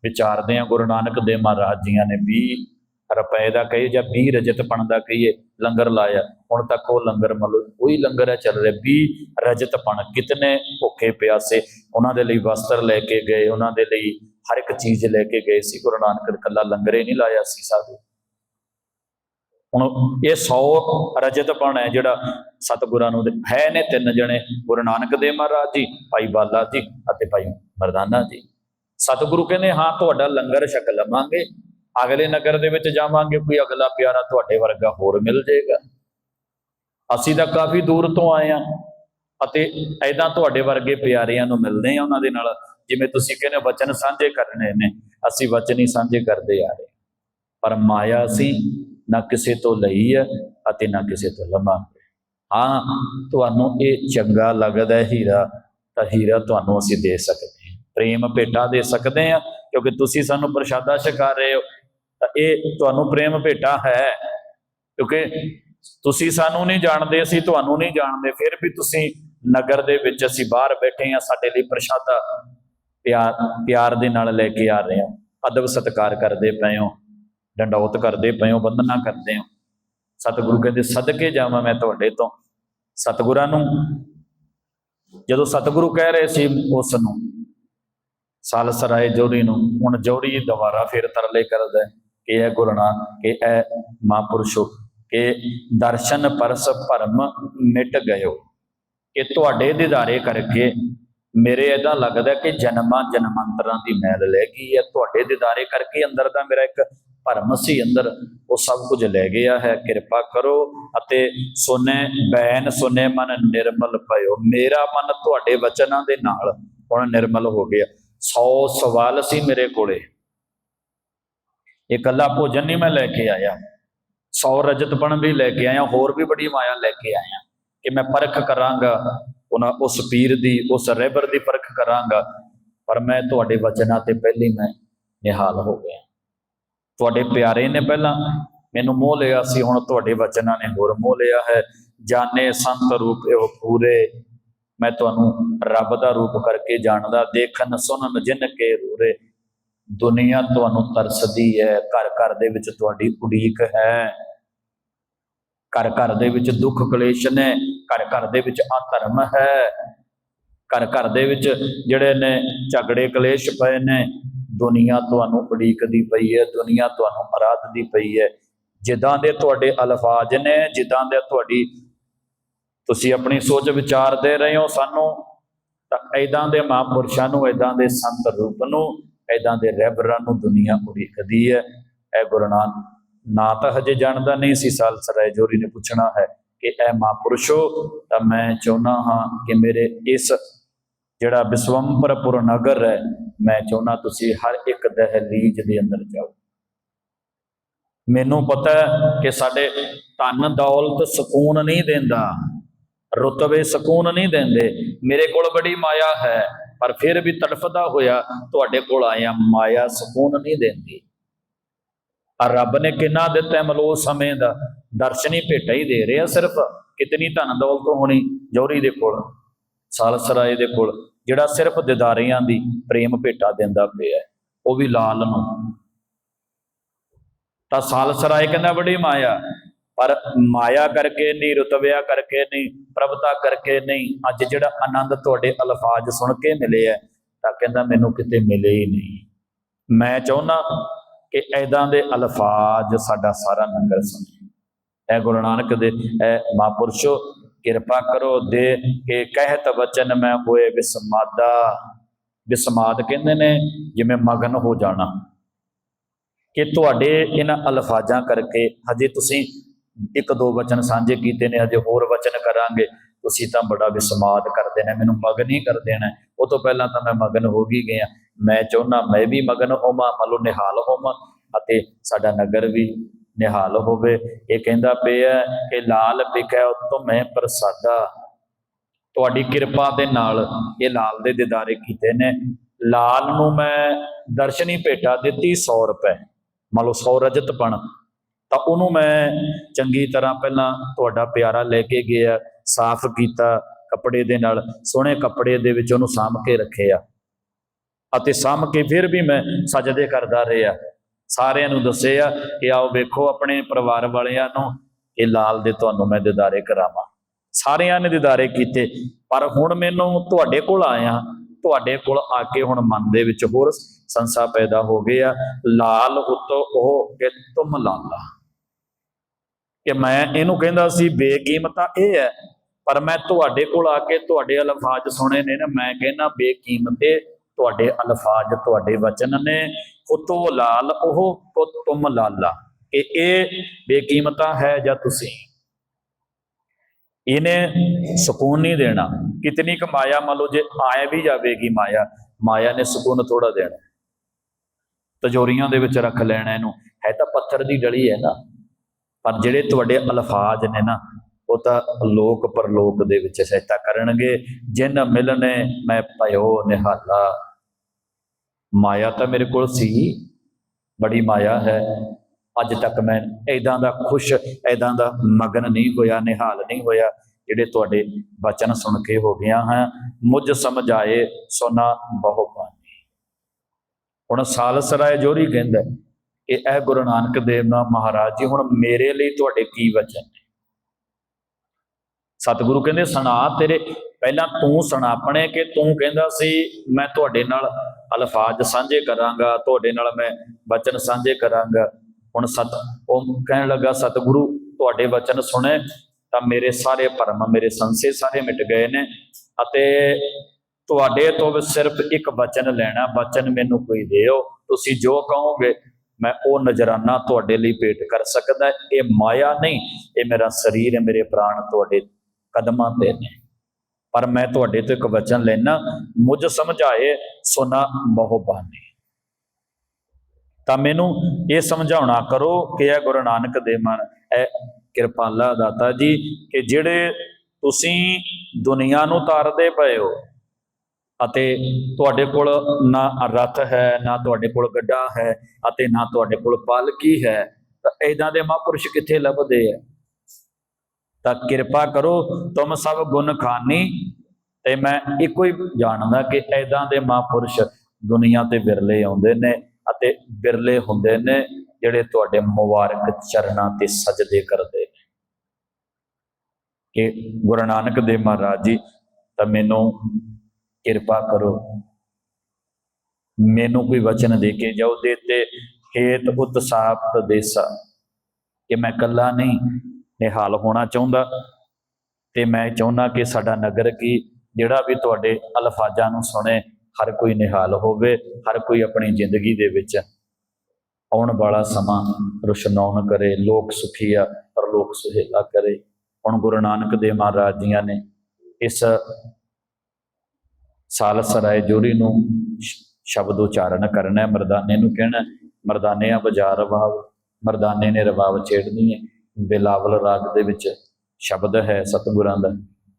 ਵਿਚਾਰਦੇ ਹਾਂ, ਗੁਰੂ ਨਾਨਕ ਦੇਵ ਮਹਾਰਾਜ ਜੀਆਂ ਨੇ 20 ਰੁਪਏ ਦਾ ਕਹੇ ਜਾਂ 20 ਰਜਤਪਣ ਦਾ ਕਹੀਏ, ਲੰਗਰ ਲਾਇਆ। ਹੁਣ ਤੱਕ ਉਹ ਲੰਗਰ ਮਤਲਬ ਉਹੀ ਲੰਗਰ ਹੈ, ਚੱਲ ਰਿਹਾ। 20 ਰਜਤਪਣ ਕਿਤਨੇ ਭੁੱਖੇ ਪਿਆਸੇ। ਉਹਨਾਂ ਦੇ ਲਈ ਵਸਤਰ ਲੈ ਕੇ ਗਏ, ਉਹਨਾਂ ਦੇ ਲਈ ਹਰ ਇੱਕ ਚੀਜ਼ ਲੈ ਕੇ ਗਏ ਸੀ। ਗੁਰੂ ਨਾਨਕ ਕੱਲਾ ਲੰਗਰ ਹੀ ਨਹੀਂ ਲਾਇਆ ਸੀ ਸਾਧੂ। ਹੁਣ ਇਹ 100 ਰਜਤਪਣ ਹੈ ਜਿਹੜਾ ਸਤਿਗੁਰਾਂ ਨੂੰ ਹੈ ਨੇ ਤਿੰਨ ਜਣੇ। ਗੁਰੂ ਨਾਨਕ ਦੇਵ ਮਹਾਰਾਜ ਜੀ, ਭਾਈ ਬਾਲਾ ਜੀ ਅਤੇ ਭਾਈ ਮਰਦਾਨਾ ਜੀ। ਸਤਿਗੁਰੂ ਕਹਿੰਦੇ, ਹਾਂ, ਤੁਹਾਡਾ ਲੰਗਰ ਛਕ ਲਵਾਂਗੇ। ਅਗਲੇ ਨਗਰ ਦੇ ਵਿੱਚ ਜਾਵਾਂਗੇ, ਕੋਈ ਅਗਲਾ ਪਿਆਰਾ ਤੁਹਾਡੇ ਵਰਗਾ ਹੋਰ ਮਿਲ ਜਾਏਗਾ। ਅਸੀਂ ਤਾਂ ਕਾਫੀ ਦੂਰ ਤੋਂ ਆਏ ਆ ਅਤੇ ਐਦਾਂ ਤੁਹਾਡੇ ਵਰਗੇ ਪਿਆਰਿਆਂ ਨੂੰ ਮਿਲਦੇ ਆ ਉਹਨਾਂ ਦੇ ਨਾਲ। ਜਿਵੇਂ ਤੁਸੀਂ ਕਹਿੰਦੇ ਹੋ, ਵਚਨ ਸਾਂਝੇ ਕਰਨੇ ਨੇ, ਅਸੀਂ ਵਚਨ ਹੀ ਸਾਂਝੇ ਕਰਦੇ ਆ ਰਹੇ ਪਰ ਮਾਇਆ ਅਸੀਂ ਨਾ ਕਿਸੇ ਤੋਂ ਲਈ ਹੈ ਅਤੇ ਨਾ ਕਿਸੇ ਤੋਂ ਲਵਾਂਗੇ। ਹਾਂ, ਤੁਹਾਨੂੰ ਇਹ ਚੰਗਾ ਲੱਗਦਾ ਹੈ ਹੀਰਾ, ਤਾਂ ਹੀਰਾ ਤੁਹਾਨੂੰ ਅਸੀਂ ਦੇ ਸਕਦੇ ਹਾਂ। ਪ੍ਰੇਮ ਭੇਟਾ ਦੇ ਸਕਦੇ ਹਾਂ, ਕਿਉਂਕਿ ਤੁਸੀਂ ਸਾਨੂੰ ਪ੍ਰਸ਼ਾਦਾ ਛਕਾ ਰਹੇ ਹੋ। ਇਹ ਤੁਹਾਨੂੰ ਪ੍ਰੇਮ ਭੇਟਾ ਹੈ। ਕਿਉਂਕਿ ਤੁਸੀਂ ਸਾਨੂੰ ਨਹੀਂ ਜਾਣਦੇ, ਅਸੀਂ ਤੁਹਾਨੂੰ ਨਹੀਂ ਜਾਣਦੇ। ਫਿਰ ਵੀ ਤੁਸੀਂ ਨਗਰ ਦੇ ਵਿੱਚ ਅਸੀਂ ਬਾਹਰ ਬੈਠੇ ਹਾਂ, ਸਾਡੇ ਲਈ ਪ੍ਰਸ਼ਾਦਾ ਪਿਆਰ ਪਿਆਰ ਦੇ ਨਾਲ ਲੈ ਕੇ ਆ ਰਹੇ ਹੋ। ਅਦਬ ਸਤਕਾਰ ਕਰਦੇ ਪਏ ਹੋ, ਡੰਡੌਤ ਕਰਦੇ ਪਏ ਹੋ ਬੰਦਨਾ ਕਰਦੇ ਹੋ। ਸਤਿਗੁਰੂ ਕਹਿੰਦੇ, ਸਦਕੇ ਜਾਵਾਂ ਮੈਂ ਤੁਹਾਡੇ ਤੋਂ। ਸਤਿਗੁਰਾਂ ਨੂੰ, ਜਦੋਂ ਸਤਿਗੁਰੂ ਕਹਿ ਰਹੇ ਸੀ ਉਸ ਨੂੰ, ਸਾਲਸਰਾਏ ਜੋੜੀ ਨੂੰ, ਹੁਣ ਜੋੜੀ ਦੁਬਾਰਾ ਫਿਰ ਤਰਲੇ ਕਰਦਾ ਹੈ। ਕਿ ਇਹ ਗੁਰਨਾ ਕਿ ਇਹ ਮਹਾਂਪੁਰਸ਼ੋ, ਕਿ ਦਰਸ਼ਨ ਪਰਸ ਭਰਮ ਮਿਟ ਗਇਓ, ਕਿ ਤੁਹਾਡੇ ਦਿਦਾਰੇ ਕਰਕੇ ਮੇਰੇ ਇਦਾਂ ਲੱਗਦਾ ਕਿ ਜਨਮਾਂ ਜਨਮਾਂਤਰਾਂ ਦੀ ਮੈਲ ਲੈ ਗਈ ਹੈ, ਤੁਹਾਡੇ ਦਿਦਾਰੇ ਕਰਕੇ ਅੰਦਰ ਦਾ ਮੇਰਾ ਇੱਕ ਭਰਮ ਸੀ ਅੰਦਰ, ਉਹ ਸਭ ਕੁਝ ਲੈ ਗਿਆ ਹੈ, ਕਿਰਪਾ ਕਰੋ ਅਤੇ ਸੁਨੇ ਬੈਨ ਸੁਨੇ ਮਨ ਨਿਰਮਲ ਭਇਓ, ਮੇਰਾ ਮਨ ਤੁਹਾਡੇ ਵਚਨਾਂ ਦੇ ਨਾਲ ਹੁਣ ਨਿਰਮਲ ਹੋ ਗਿਆ। 100 ਸਵਾਲ ਸੀ ਮੇਰੇ ਕੋਲੇ। ਇਹ ਇਕੱਲਾ ਭੋਜਨ ਨਹੀਂ ਮੈਂ ਲੈ ਕੇ ਆਇਆ। 100 ਰਜਤਪਣ ਵੀ ਲੈ ਕੇ ਆਇਆ, ਹੋਰ ਵੀ ਬੜੀ ਮਾਇਆ ਲੈ ਕੇ ਆਇਆ। ਕਿ ਮੈਂ ਪਰਖ ਕਰਾਂਗਾ, ਉਹਨਾਂ ਉਸ ਪੀਰ ਦੀ, ਉਸ ਰਹਿਬਰ ਦੀ ਪਰਖ ਕਰਾਂਗਾ। ਪਰ ਮੈਂ ਤੁਹਾਡੇ ਵਚਨਾਂ ਤੇ ਪਹਿਲੀ ਮੈਂ ਨਿਹਾਲ ਹੋ ਗਿਆ। ਤੁਹਾਡੇ ਪਿਆਰੇ ਨੇ ਪਹਿਲਾਂ ਮੈਨੂੰ ਮੋਹ ਲਿਆ ਸੀ, ਹੁਣ ਤੁਹਾਡੇ ਵਚਨਾਂ ਨੇ ਹੋਰ ਮੋਹ ਲਿਆ ਹੈ। ਜਾਣੇ ਸੰਤ ਰੂਪ ਇਹ ਪੂਰੇ। ਮੈਂ ਤੁਹਾਨੂੰ ਰੱਬ ਦਾ ਰੂਪ ਕਰਕੇ ਜਾਣਦਾ, ਦੇਖਣ ਸੁਣਨ ਜਿਨ ਕੇ ਰੂਰੇ। ਦੁਨੀਆ ਤੁਹਾਨੂੰ ਤਰਸਦੀ ਹੈ, ਘਰ ਘਰ ਦੇ ਵਿੱਚ ਤੁਹਾਡੀ ਉਡੀਕ ਹੈ। ਘਰ ਘਰ ਦੇ ਵਿੱਚ ਦੁੱਖ ਕਲੇਸ਼ ਨੇ, ਘਰ ਘਰ ਦੇ ਵਿੱਚ ਅਧਰਮ ਹੈ। ਘਰ ਘਰ ਦੇ ਵਿੱਚ ਜਿਹੜੇ ਨੇ ਝਗੜੇ ਕਲੇਸ਼ ਪਏ ਨੇ, ਦੁਨੀਆ ਤੁਹਾਨੂੰ ਉਡੀਕਦੀ ਪਈ ਹੈ, ਦੁਨੀਆ ਤੁਹਾਨੂੰ ਅਰਾਧਦੀ ਪਈ ਹੈ। ਜਿੱਦਾਂ ਦੇ ਤੁਹਾਡੇ ਅਲਫਾਜ਼ ਨੇ, ਜਿੱਦਾਂ ਦੇ ਤੁਹਾਡੀ ਤੁਸੀਂ ਆਪਣੀ ਸੋਚ ਵਿਚਾਰ ਦੇ ਰਹੇ ਹੋ ਸਾਨੂੰ, ਤਾਂ ਐਦਾਂ ਦੇ ਮਹਾਂਪੁਰਸ਼ਾਂ ਨੂੰ ਐਦਾਂ ਦੇ ਸੰਤ ਰੂਪ ਨੂੰ ਐਦਾਂ ਦੇ ਰਹਿਬਰਾਂ ਨੂੰ ਦੁਨੀਆ ਉਡੀਕਦੀ ਹੈ। ਇਹ ਗੁਰੂ ਨਾਨਕ, ਨਾ ਤਾਂ ਹਜੇ ਜਾਣਦਾ ਨਹੀਂ ਸੀ ਸਾਲਸਰਾਏ ਜੋਰੀ ਨੇ ਪੁੱਛਣਾ ਹੈ ਕਿ ਇਹ ਮਹਾਂਪੁਰਸ਼ੋ, ਤਾਂ ਮੈਂ ਚਾਹੁੰਦਾ ਹਾਂ ਕਿ ਮੇਰੇ ਇਸ ਜਿਹੜਾ ਵਿਸਵੰਪਰਪੁਰ ਨਗਰ ਹੈ, ਮੈਂ ਚਾਹੁੰਦਾ ਤੁਸੀਂ ਹਰ ਇੱਕ ਦਹਲੀਜ਼ ਦੇ ਅੰਦਰ ਜਾਓ। ਮੈਨੂੰ ਪਤਾ ਹੈ ਕਿ ਸਾਡੇ ਧਨ ਦੌਲਤ ਸਕੂਨ ਨਹੀਂ ਦਿੰਦਾ, ਰੁਤਬੇ ਸਕੂਨ ਨਹੀਂ ਦਿੰਦੇ। ਮੇਰੇ ਕੋਲ ਬੜੀ ਮਾਇਆ ਹੈ। ਪਰ ਫਿਰ ਵੀ ਤੜਫਦਾ ਹੋਇਆ ਤੁਹਾਡੇ ਕੋਲ ਆਇਆ, ਮਾਇਆ ਸਕੂਨ ਨਹੀਂ ਦਿੰਦੀ। ਆ ਰੱਬ ਨੇ ਕਿੰਨਾ ਦਿੱਤਾ ਮਲੋ ਸਮੇਂ ਦਾ? ਦਰਸ਼ਨੀ ਭੇਟਾ ਹੀ ਦੇ ਰਿਹਾ ਸਿਰਫ। ਕਿਤਨੀ ਧਨ ਦੌਲਤ ਹੋਣੀ ਜੌਹਰੀ ਦੇ ਕੋਲ ਸਾਲਸਰਾਏ ਦੇ ਕੋਲ, ਜਿਹੜਾ ਸਿਰਫ ਦਿਦਾਰਿਆਂ ਦੀ ਪ੍ਰੇਮ ਭੇਟਾ ਦਿੰਦਾ ਪਿਆ ਉਹ ਵੀ ਲਾਲ ਨੂੰ। ਤਾਂ ਸਾਲਸਰਾਏ ਕਹਿੰਦਾ ਬੜੀ ਮਾਇਆ ਪਰ ਮਾਇਆ ਕਰਕੇ ਨਹੀਂ, ਰੁਤਬਿਆ ਕਰਕੇ ਨਹੀਂ, ਪ੍ਰਭਤਾ ਕਰਕੇ ਨਹੀਂ, ਅੱਜ ਜਿਹੜਾ ਆਨੰਦ ਤੁਹਾਡੇ ਅਲਫਾਜ਼ ਸੁਣ ਕੇ ਮਿਲੇ ਹੈ, ਤਾਂ ਕਹਿੰਦਾ ਮੈਨੂੰ ਕਿਤੇ ਮਿਲੇ ਹੀ ਨਹੀਂ। ਮੈਂ ਚਾਹੁੰਦਾ ਕਿ ਐਦਾਂ ਦੇ ਅਲਫਾਜ਼ ਸਾਡਾ ਸਾਰਾ ਨੰਗਰ ਸੁਣੇ। ਐ ਗੁਰੂ ਨਾਨਕ ਦੇ, ਐ ਮਹਾਂਪੁਰਸ਼ੋ, ਕਿਰਪਾ ਕਰੋ ਦੇ ਕਿ ਕਹਿਤ ਵਚਨ ਮੈਂ ਹੋਏ ਵਿਸਮਾਦਾ ਵਿਸਮਾਦ ਕਹਿੰਦੇ ਨੇ, ਜਿਵੇਂ ਮਗਨ ਹੋ ਜਾਣਾ। ਕਿ ਤੁਹਾਡੇ ਇਹਨਾਂ ਅਲਫਾਜ਼ਾਂ ਕਰਕੇ ਹਜੇ ਤੁਸੀਂ ਇੱਕ ਦੋ ਵਚਨ ਸਾਂਝੇ ਕੀਤੇ ਨੇ, ਹਜੇ ਹੋਰ ਵਚਨ ਕਰਾਂਗੇ। ਤੁਸੀਂ ਤਾਂ ਬੜਾ ਵਿਸਮਾਦ ਕਰਦੇ ਨੇ, ਮੈਨੂੰ ਮਗਨ ਹੀ ਕਰ ਦੇਣਾ ਉਹ ਤੋਂ ਪਹਿਲਾਂ ਤਾਂ ਮੈਂ ਮਗਨ ਹੋ ਗਈ ਗਿਆ। ਮੈਂ ਚਾਹੁੰਦਾ ਮੈਂ ਵੀ ਮਗਨ ਹੋਵਾਂ ਮਲੋ ਨਿਹਾਲ ਹੋਵਾਂ, ਅਤੇ ਸਾਡਾ ਨਗਰ ਵੀ ਨਿਹਾਲ ਹੋਵੇ। ਇਹ ਕਹਿੰਦਾ ਪਿਆ ਕਿ ਲਾਲ ਵਿਖੈ ਉਤਮੈ ਪ੍ਰਸਾਦਾ। ਤੁਹਾਡੀ ਕਿਰਪਾ ਦੇ ਨਾਲ ਇਹ ਲਾਲ ਦੇ ਦਿਦਾਰੇ ਕੀਤੇ ਨੇ। ਲਾਲ ਨੂੰ ਮੈਂ ਦਰਸ਼ਨੀ ਭੇਟਾ ਦਿੱਤੀ 100 ਰੁਪਏ। ਮੰਨ ਲਓ 100 ਰਜਤ ਪਣ ਤਾਂ ਉਹਨੂੰ ਮੈਂ ਚੰਗੀ ਤਰ੍ਹਾਂ ਪਹਿਲਾਂ ਤੁਹਾਡਾ ਪਿਆਰਾ ਲੈ ਕੇ ਗਿਆ, ਸਾਫ਼ ਕੀਤਾ ਕੱਪੜੇ ਦੇ ਨਾਲ, ਸੋਹਣੇ ਕੱਪੜੇ ਦੇ ਵਿੱਚ ਉਹਨੂੰ ਸਾਂਭ ਕੇ ਰੱਖਿਆ। ਅਤੇ ਸਾਂਭ ਕੇ ਫਿਰ ਵੀ ਮੈਂ ਸਜਦੇ ਕਰਦਾ ਰਿਹਾ। ਸਾਰਿਆਂ ਨੂੰ ਦੱਸਿਆ ਕਿ ਆਓ ਵੇਖੋ ਆਪਣੇ ਪਰਿਵਾਰ ਵਾਲਿਆਂ ਨੂੰ ਇਹ ਲਾਲ ਦੇ ਤੁਹਾਨੂੰ ਮੈਂ ਦਿਦਾਰੇ ਕਰਾਵਾਂ। ਸਾਰਿਆਂ ਨੇ ਦਿਦਾਰੇ ਕੀਤੇ, ਪਰ ਹੁਣ ਮੈਨੂੰ ਤੁਹਾਡੇ ਕੋਲ ਆਇਆ। ਤੁਹਾਡੇ ਕੋਲ ਆ ਕੇ ਹੁਣ ਮਨ ਦੇ ਵਿੱਚ ਹੋਰ ਸੰਸਾ ਪੈਦਾ ਹੋ ਗਿਆ। ਲਾਲ ਉਤੋਂ ਉਹ ਕਿ ਤੁਮ ਲਾਲਾ। ਕਿ ਮੈਂ ਇਹਨੂੰ ਕਹਿੰਦਾ ਸੀ, ਬੇਕੀਮਤਾ ਇਹ ਹੈ, ਪਰ ਮੈਂ ਤੁਹਾਡੇ ਕੋਲ ਆ ਕੇ ਤੁਹਾਡੇ ਅਲਫਾਜ਼ ਸੁਣੇ ਨੇ ਨਾ, ਮੈਂ ਕਹਿੰਦਾ ਬੇਕੀਮਤੇ ਤੁਹਾਡੇ ਅਲਫਾਜ਼, ਤੁਹਾਡੇ ਵਚਨ ਨੇ। ਉਤੋਂ ਲਾਲ ਉਹ ਕੋ ਤੁਮ ਲਾਲਾ। ਕਿ ਇਹ ਬੇਕੀਮਤਾ ਹੈ ਜਾਂ ਤੁਸੀਂ? ਇਹਨੇ ਸਕੂਨ ਨਹੀਂ ਦੇਣਾ। ਕਿਤਨੀ ਕ ਮਾਇਆ, ਮੰਨ ਲਓ ਜੇ ਆਏ ਵੀ ਜਾਵੇਗੀ ਮਾਇਆ ਮਾਇਆ ਨੇ ਸਕੂਨ ਥੋੜਾ ਦੇਣਾ। ਤਜੋਰੀਆਂ ਦੇ ਵਿੱਚ ਰੱਖ ਲੈਣਾ ਇਹਨੂੰ। ਹੈ ਤਾਂ ਪੱਥਰ ਦੀ ਡਲੀ ਹੈ ਨਾ। ਪਰ ਜਿਹੜੇ ਤੁਹਾਡੇ ਅਲਫਾਜ਼ ਨੇ ਨਾ, ਉਹ ਤਾਂ ਲੋਕ ਪਰਲੋਕ ਦੇ ਵਿੱਚ ਸਹਾਇਤਾ ਕਰਨਗੇ। ਜਿਨ ਮਿਲਨੇ ਮੈਂ ਭਇਓ ਨਿਹਾਲਾ। ਮਾਇਆ ਤਾਂ ਮੇਰੇ ਕੋਲ ਸੀ, ਬੜੀ ਮਾਇਆ ਹੈ। ਅੱਜ ਤੱਕ ਮੈਂ ਐਦਾਂ ਦਾ ਖੁਸ਼ ਐਦਾਂ ਦਾ ਮਗਨ ਨਹੀਂ ਹੋਇਆ, ਨਿਹਾਲ ਨਹੀਂ ਹੋਇਆ, ਜਿਹੜੇ ਤੁਹਾਡੇ ਬਚਨ ਸੁਣ ਕੇ ਹੋ ਗਿਆ ਹਾਂ। ਮੁਝ ਸਮਝ ਆਏ, ਸੋਨਾ ਬਹੁ ਪਾਣੀ। ਹੁਣ ਸਾਲਸਰਾਏ ਜੋਰੀ ਕਹਿੰਦਾ ਕਿ ਇਹ ਗੁਰੂ ਨਾਨਕ ਦੇਵ ਨਾ ਮਹਾਰਾਜ ਜੀ, ਹੁਣ ਮੇਰੇ ਲਈ ਤੁਹਾਡੇ ਕੀ ਵਚਨ ਨੇ? ਸਤਿਗੁਰੂ ਕਹਿੰਦੇ, ਸੁਣਾ ਤੇਰੇ, ਪਹਿਲਾਂ ਤੂੰ ਸੁਣਾ, ਆਪਣੇ ਕਿ ਤੂੰ ਕਹਿੰਦਾ ਸੀ, ਮੈਂ ਤੁਹਾਡੇ ਨਾਲ ਅਲਫਾਜ਼ ਸਾਂਝੇ ਕਰਾਂਗਾ, ਤੁਹਾਡੇ ਨਾਲ ਮੈਂ ਵਚਨ ਸਾਂਝੇ ਕਰਾਂਗਾ। ਹੁਣ ਸਤ, ਉਹ ਕਹਿਣ ਲੱਗਾ, ਸਤਿਗੁਰੂ, ਤੁਹਾਡੇ ਵਚਨ ਸੁਣੇ, ਤਾਂ ਮੇਰੇ ਸਾਰੇ ਭਰਮ, ਮੇਰੇ ਸੰਸੇ ਸਾਰੇ ਮਿਟ ਗਏ ਨੇ, ਅਤੇ ਤੁਹਾਡੇ ਤੋਂ ਸਿਰਫ ਇੱਕ ਵਚਨ ਲੈਣਾ, ਵਚਨ ਮੈਨੂੰ ਕੋਈ ਦਿਓ। ਤੁਸੀਂ ਜੋ ਕਹੋਗੇ ਮੈਂ ਉਹ ਨਜ਼ਰਾਨਾ ਤੁਹਾਡੇ ਲਈ ਭੇਟ ਕਰ ਸਕਦਾ ਇਹ ਮਾਇਆ ਨਹੀਂ, ਇਹ ਮੇਰਾ ਸਰੀਰ ਹੈ, ਮੇਰੇ ਪ੍ਰਾਣ ਤੁਹਾਡੇ ਕਦਮਾਂ ਤੇ ਨੇ। ਪਰ ਮੈਂ ਤੁਹਾਡੇ ਤੋਂ ਇੱਕ ਵਚਨ ਲੈਣਾ ਮੁਝ ਸਮਝਾਏ, ਸੁਨਾ ਬਹੁਬਾਨੀ ਤਾਂ ਮੈਨੂੰ ਇਹ ਸਮਝਾਉਣਾ ਕਰੋ ਕਿ ਇਹ ਗੁਰੂ ਨਾਨਕ ਦੇਵ ਮਨ, ਇਹ ਕਿਰਪਾਲਾ ਦਾਤਾ ਜੀ, ਕਿ ਜਿਹੜੇ ਤੁਸੀਂ ਦੁਨੀਆ ਨੂੰ ਤਾਰਦੇ ਪਏ ਹੋ ਅਤੇ ਤੁਹਾਡੇ ਕੋਲ ਨਾ ਰਥ ਹੈ, ਨਾ ਤੁਹਾਡੇ ਕੋਲ ਗੱਡਾ ਹੈ ਅਤੇ ਨਾ ਤੁਹਾਡੇ ਕੋਲ ਪਾਲਕੀ ਹੈ, ਤਾਂ ਐਦਾਂ ਦੇ ਮਹਾਂਪੁਰਸ਼ ਕਿੱਥੇ ਲੱਭਦੇ ਆ? ਤਾਂ ਕਿਰਪਾ ਕਰੋ, ਤੁਮ ਸਭ ਗੁਣ ਖਾਨੀ। ਤੇ ਮੈਂ ਇੱਕੋ ਹੀ ਜਾਣਦਾ ਕਿ ਐਦਾਂ ਦੇ ਮਹਾਂਪੁਰਸ਼ ਦੁਨੀਆ ਤੇ ਵਿਰਲੇ ਆਉਂਦੇ ਨੇ ਅਤੇ ਵਿਰਲੇ ਹੁੰਦੇ ਨੇ, ਜਿਹੜੇ ਤੁਹਾਡੇ ਮੁਬਾਰਕ ਚਰਨਾਂ ਤੇ ਸਜਦੇ ਕਰਦੇ ਨੇ। ਕਿ ਗੁਰੂ ਨਾਨਕ ਦੇਵ ਮਹਾਰਾਜ ਜੀ, ਤਾਂ ਮੈਨੂੰ ਕਿਰਪਾ ਕਰੋ। ਮੈਨੂੰ ਕੋਈ ਵਚਨ ਦੇ ਕੇ ਜਾਓ, ਦੇ ਤੇ ਹੇਤ ਉਤਸਾਪਤ ਦੇਸਾ। ਕਿ ਮੈਂ ਕੱਲਾ ਨਹੀਂ ਨਿਹਾਲ ਹੋਣਾ ਚਾਹੁੰਦਾ। ਤੇ ਮੈਂ ਚਾਹੁੰਦਾ ਕਿ ਸਾਡਾ ਨਗਰ ਕੀ, ਜਿਹੜਾ ਵੀ ਤੁਹਾਡੇ ਅਲਫਾਜ਼ਾਂ ਨੂੰ ਸੁਣੇ, ਹਰ ਕੋਈ ਨਿਹਾਲ ਹੋਵੇ, ਹਰ ਕੋਈ ਆਪਣੀ ਜ਼ਿੰਦਗੀ ਦੇ ਵਿੱਚ ਆਉਣ ਵਾਲਾ ਸਮਾਂ ਰੁਸ਼ਨਾਉਣ ਕਰੇ, ਲੋਕ ਸੁਖੀਆ ਪਰ ਲੋਕ ਸੁਹੇਲਾ ਕਰੇ। ਹੁਣ ਗੁਰੂ ਨਾਨਕ ਦੇਵ ਮਹਾਰਾਜ ਜੀਆਂ ਨੇ ਇਸ ਸਾਲਸ ਰਾਏ ਜੋਰੀ ਨੂੰ ਸ਼ਬਦ ਉਚਾਰਨ ਕਰਨਾ ਹੈ ਮਰਦਾਨੇ ਨੂੰ ਕਹਿਣਾ, ਮਰਦਾਨੇ ਆ ਬਾਜ਼ਾਰ ਰਵਾਬ ਮਰਦਾਨੇ ਨੇ ਰਵਾਬ ਛੇੜਨੀ ਹੈ ਬਿਲਾਵਲ ਰਾਗ ਦੇ ਵਿੱਚ ਸ਼ਬਦ ਹੈ ਸਤਿਗੁਰਾਂ ਦਾ,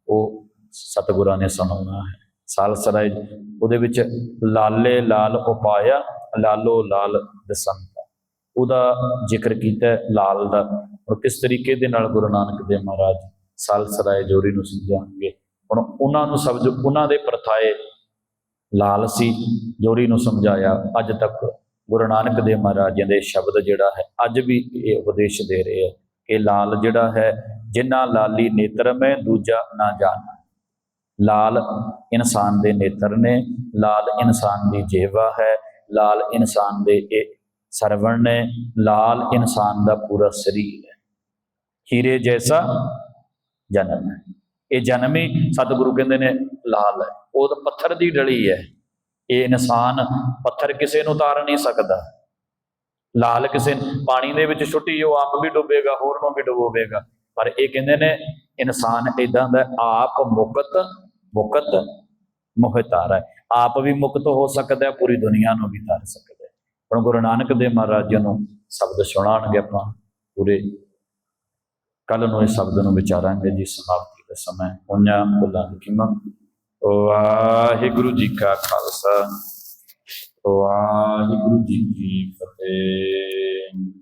ਉਹ ਸਤਿਗੁਰਾਂ ਨੇ ਸੁਣਾਉਣਾ ਹੈ। ਸਾਲਸ ਰਾਏ ਉਹਦੇ ਵਿੱਚ ਲਾਲੇ ਲਾਲ ਉਪਾਇਆ, ਲਾਲੋ ਲਾਲ ਦਸੰਤਾ। ਉਹਦਾ ਜ਼ਿਕਰ ਕੀਤਾ ਲਾਲ ਦਾ। ਔਰ ਕਿਸ ਤਰੀਕੇ ਦੇ ਨਾਲ ਗੁਰੂ ਨਾਨਕ ਦੇਵ ਮਹਾਰਾਜ ਸਾਲਸਰਾਏ ਜੋਰੀ ਨੂੰ ਸਮਝਾਉਣਗੇ? ਹੁਣ ਉਹਨਾਂ ਨੂੰ ਸਮਝ ਉਹਨਾਂ ਦੇ ਪ੍ਰਥਾਏ ਲਾਲ ਸੀ, ਜੋਰੀ ਨੂੰ ਸਮਝਾਇਆ, ਅੱਜ ਤੱਕ ਗੁਰੂ ਨਾਨਕ ਦੇਵ ਮਹਾਰਾਜ ਜੀ ਦੇ ਸ਼ਬਦ ਜਿਹੜਾ ਹੈ, ਅੱਜ ਵੀ ਇਹ ਉਪਦੇਸ਼ ਦੇ ਰਹੇ ਹੈ ਕਿ ਲਾਲ ਜਿਹੜਾ ਹੈ ਜਿਨ੍ਹਾਂ ਲਾਲੀ ਨੇਤਰ ਮੈਂ, ਦੂਜਾ ਨਾ ਜਾਣਾ। ਲਾਲ ਇਨਸਾਨ ਦੇ ਨੇਤਰ ਨੇ, ਲਾਲ ਇਨਸਾਨ ਦੀ ਜੇਵਾ ਹੈ, ਲਾਲ ਇਨਸਾਨ ਦੇ ਇਹ ਸਰਵਣ ਨੇ, ਲਾਲ ਇਨਸਾਨ ਦਾ ਪੂਰਾ ਸਰੀਰ ਹੈ। ਹੀਰੇ ਜੈਸਾ ਜਨਮ ਹੈ। ਇਹ ਜਨਮ ਹੀ ਸਤਿਗੁਰੂ ਕਹਿੰਦੇ ਨੇ ਲਾਲ ਹੈ। ਉਹ ਤਾਂ ਪੱਥਰ ਦੀ ਡਲੀ ਹੈ। ਇਹ ਇਨਸਾਨ ਪੱਥਰ ਕਿਸੇ ਨੂੰ ਤਾਰ ਨਹੀਂ ਸਕਦਾ। ਲਾਲ ਕਿਸੇ ਪਾਣੀ ਦੇ ਵਿੱਚ ਛੁੱਟੀ ਉਹ ਆਪ ਵੀ ਡੁੱਬੇਗਾ, ਹੋਰ ਨੂੰ ਵੀ ਡੁਬੋਵੇਗਾ। ਪਰ ਇਹ ਕਹਿੰਦੇ ਨੇ ਇਨਸਾਨ ਇਦਾਂ ਦਾ ਆਪ ਮੁਕਤ ਮੁਕਤ ਮੋਹਿਤਾਰ ਹੈ। ਆਪ ਵੀ ਮੁਕਤ ਹੋ ਸਕਦਾ ਹੈ ਪੂਰੀ ਦੁਨੀਆ ਨੂੰ ਵੀ ਤਾਰ ਸਕਦਾ ਹੈ। ਹੁਣ ਗੁਰੂ ਨਾਨਕ ਦੇਵ ਮਹਾਰਾਜ ਜੀ ਨੂੰ ਸ਼ਬਦ ਸੁਣਾਉਣਗੇ ਆਪਾਂ, ਪੂਰੇ ਕੱਲ ਨੂੰ ਇਸ ਸ਼ਬਦ ਨੂੰ ਵਿਚਾਰਾਂਗੇ ਜੀ ਸਮਾਪਤੀ ਦਾ ਸਮਾਂ ਉਹਨਾਂ ਬੁੱਲਾਂ ਦੀ ਕੀਮਤ। ਵਾਹਿਗੁਰੂ ਜੀ ਕਾ ਖਾਲਸਾ। ਵਾਹਿਗੁਰੂ ਜੀ ਕੀ ਫਤਿਹ।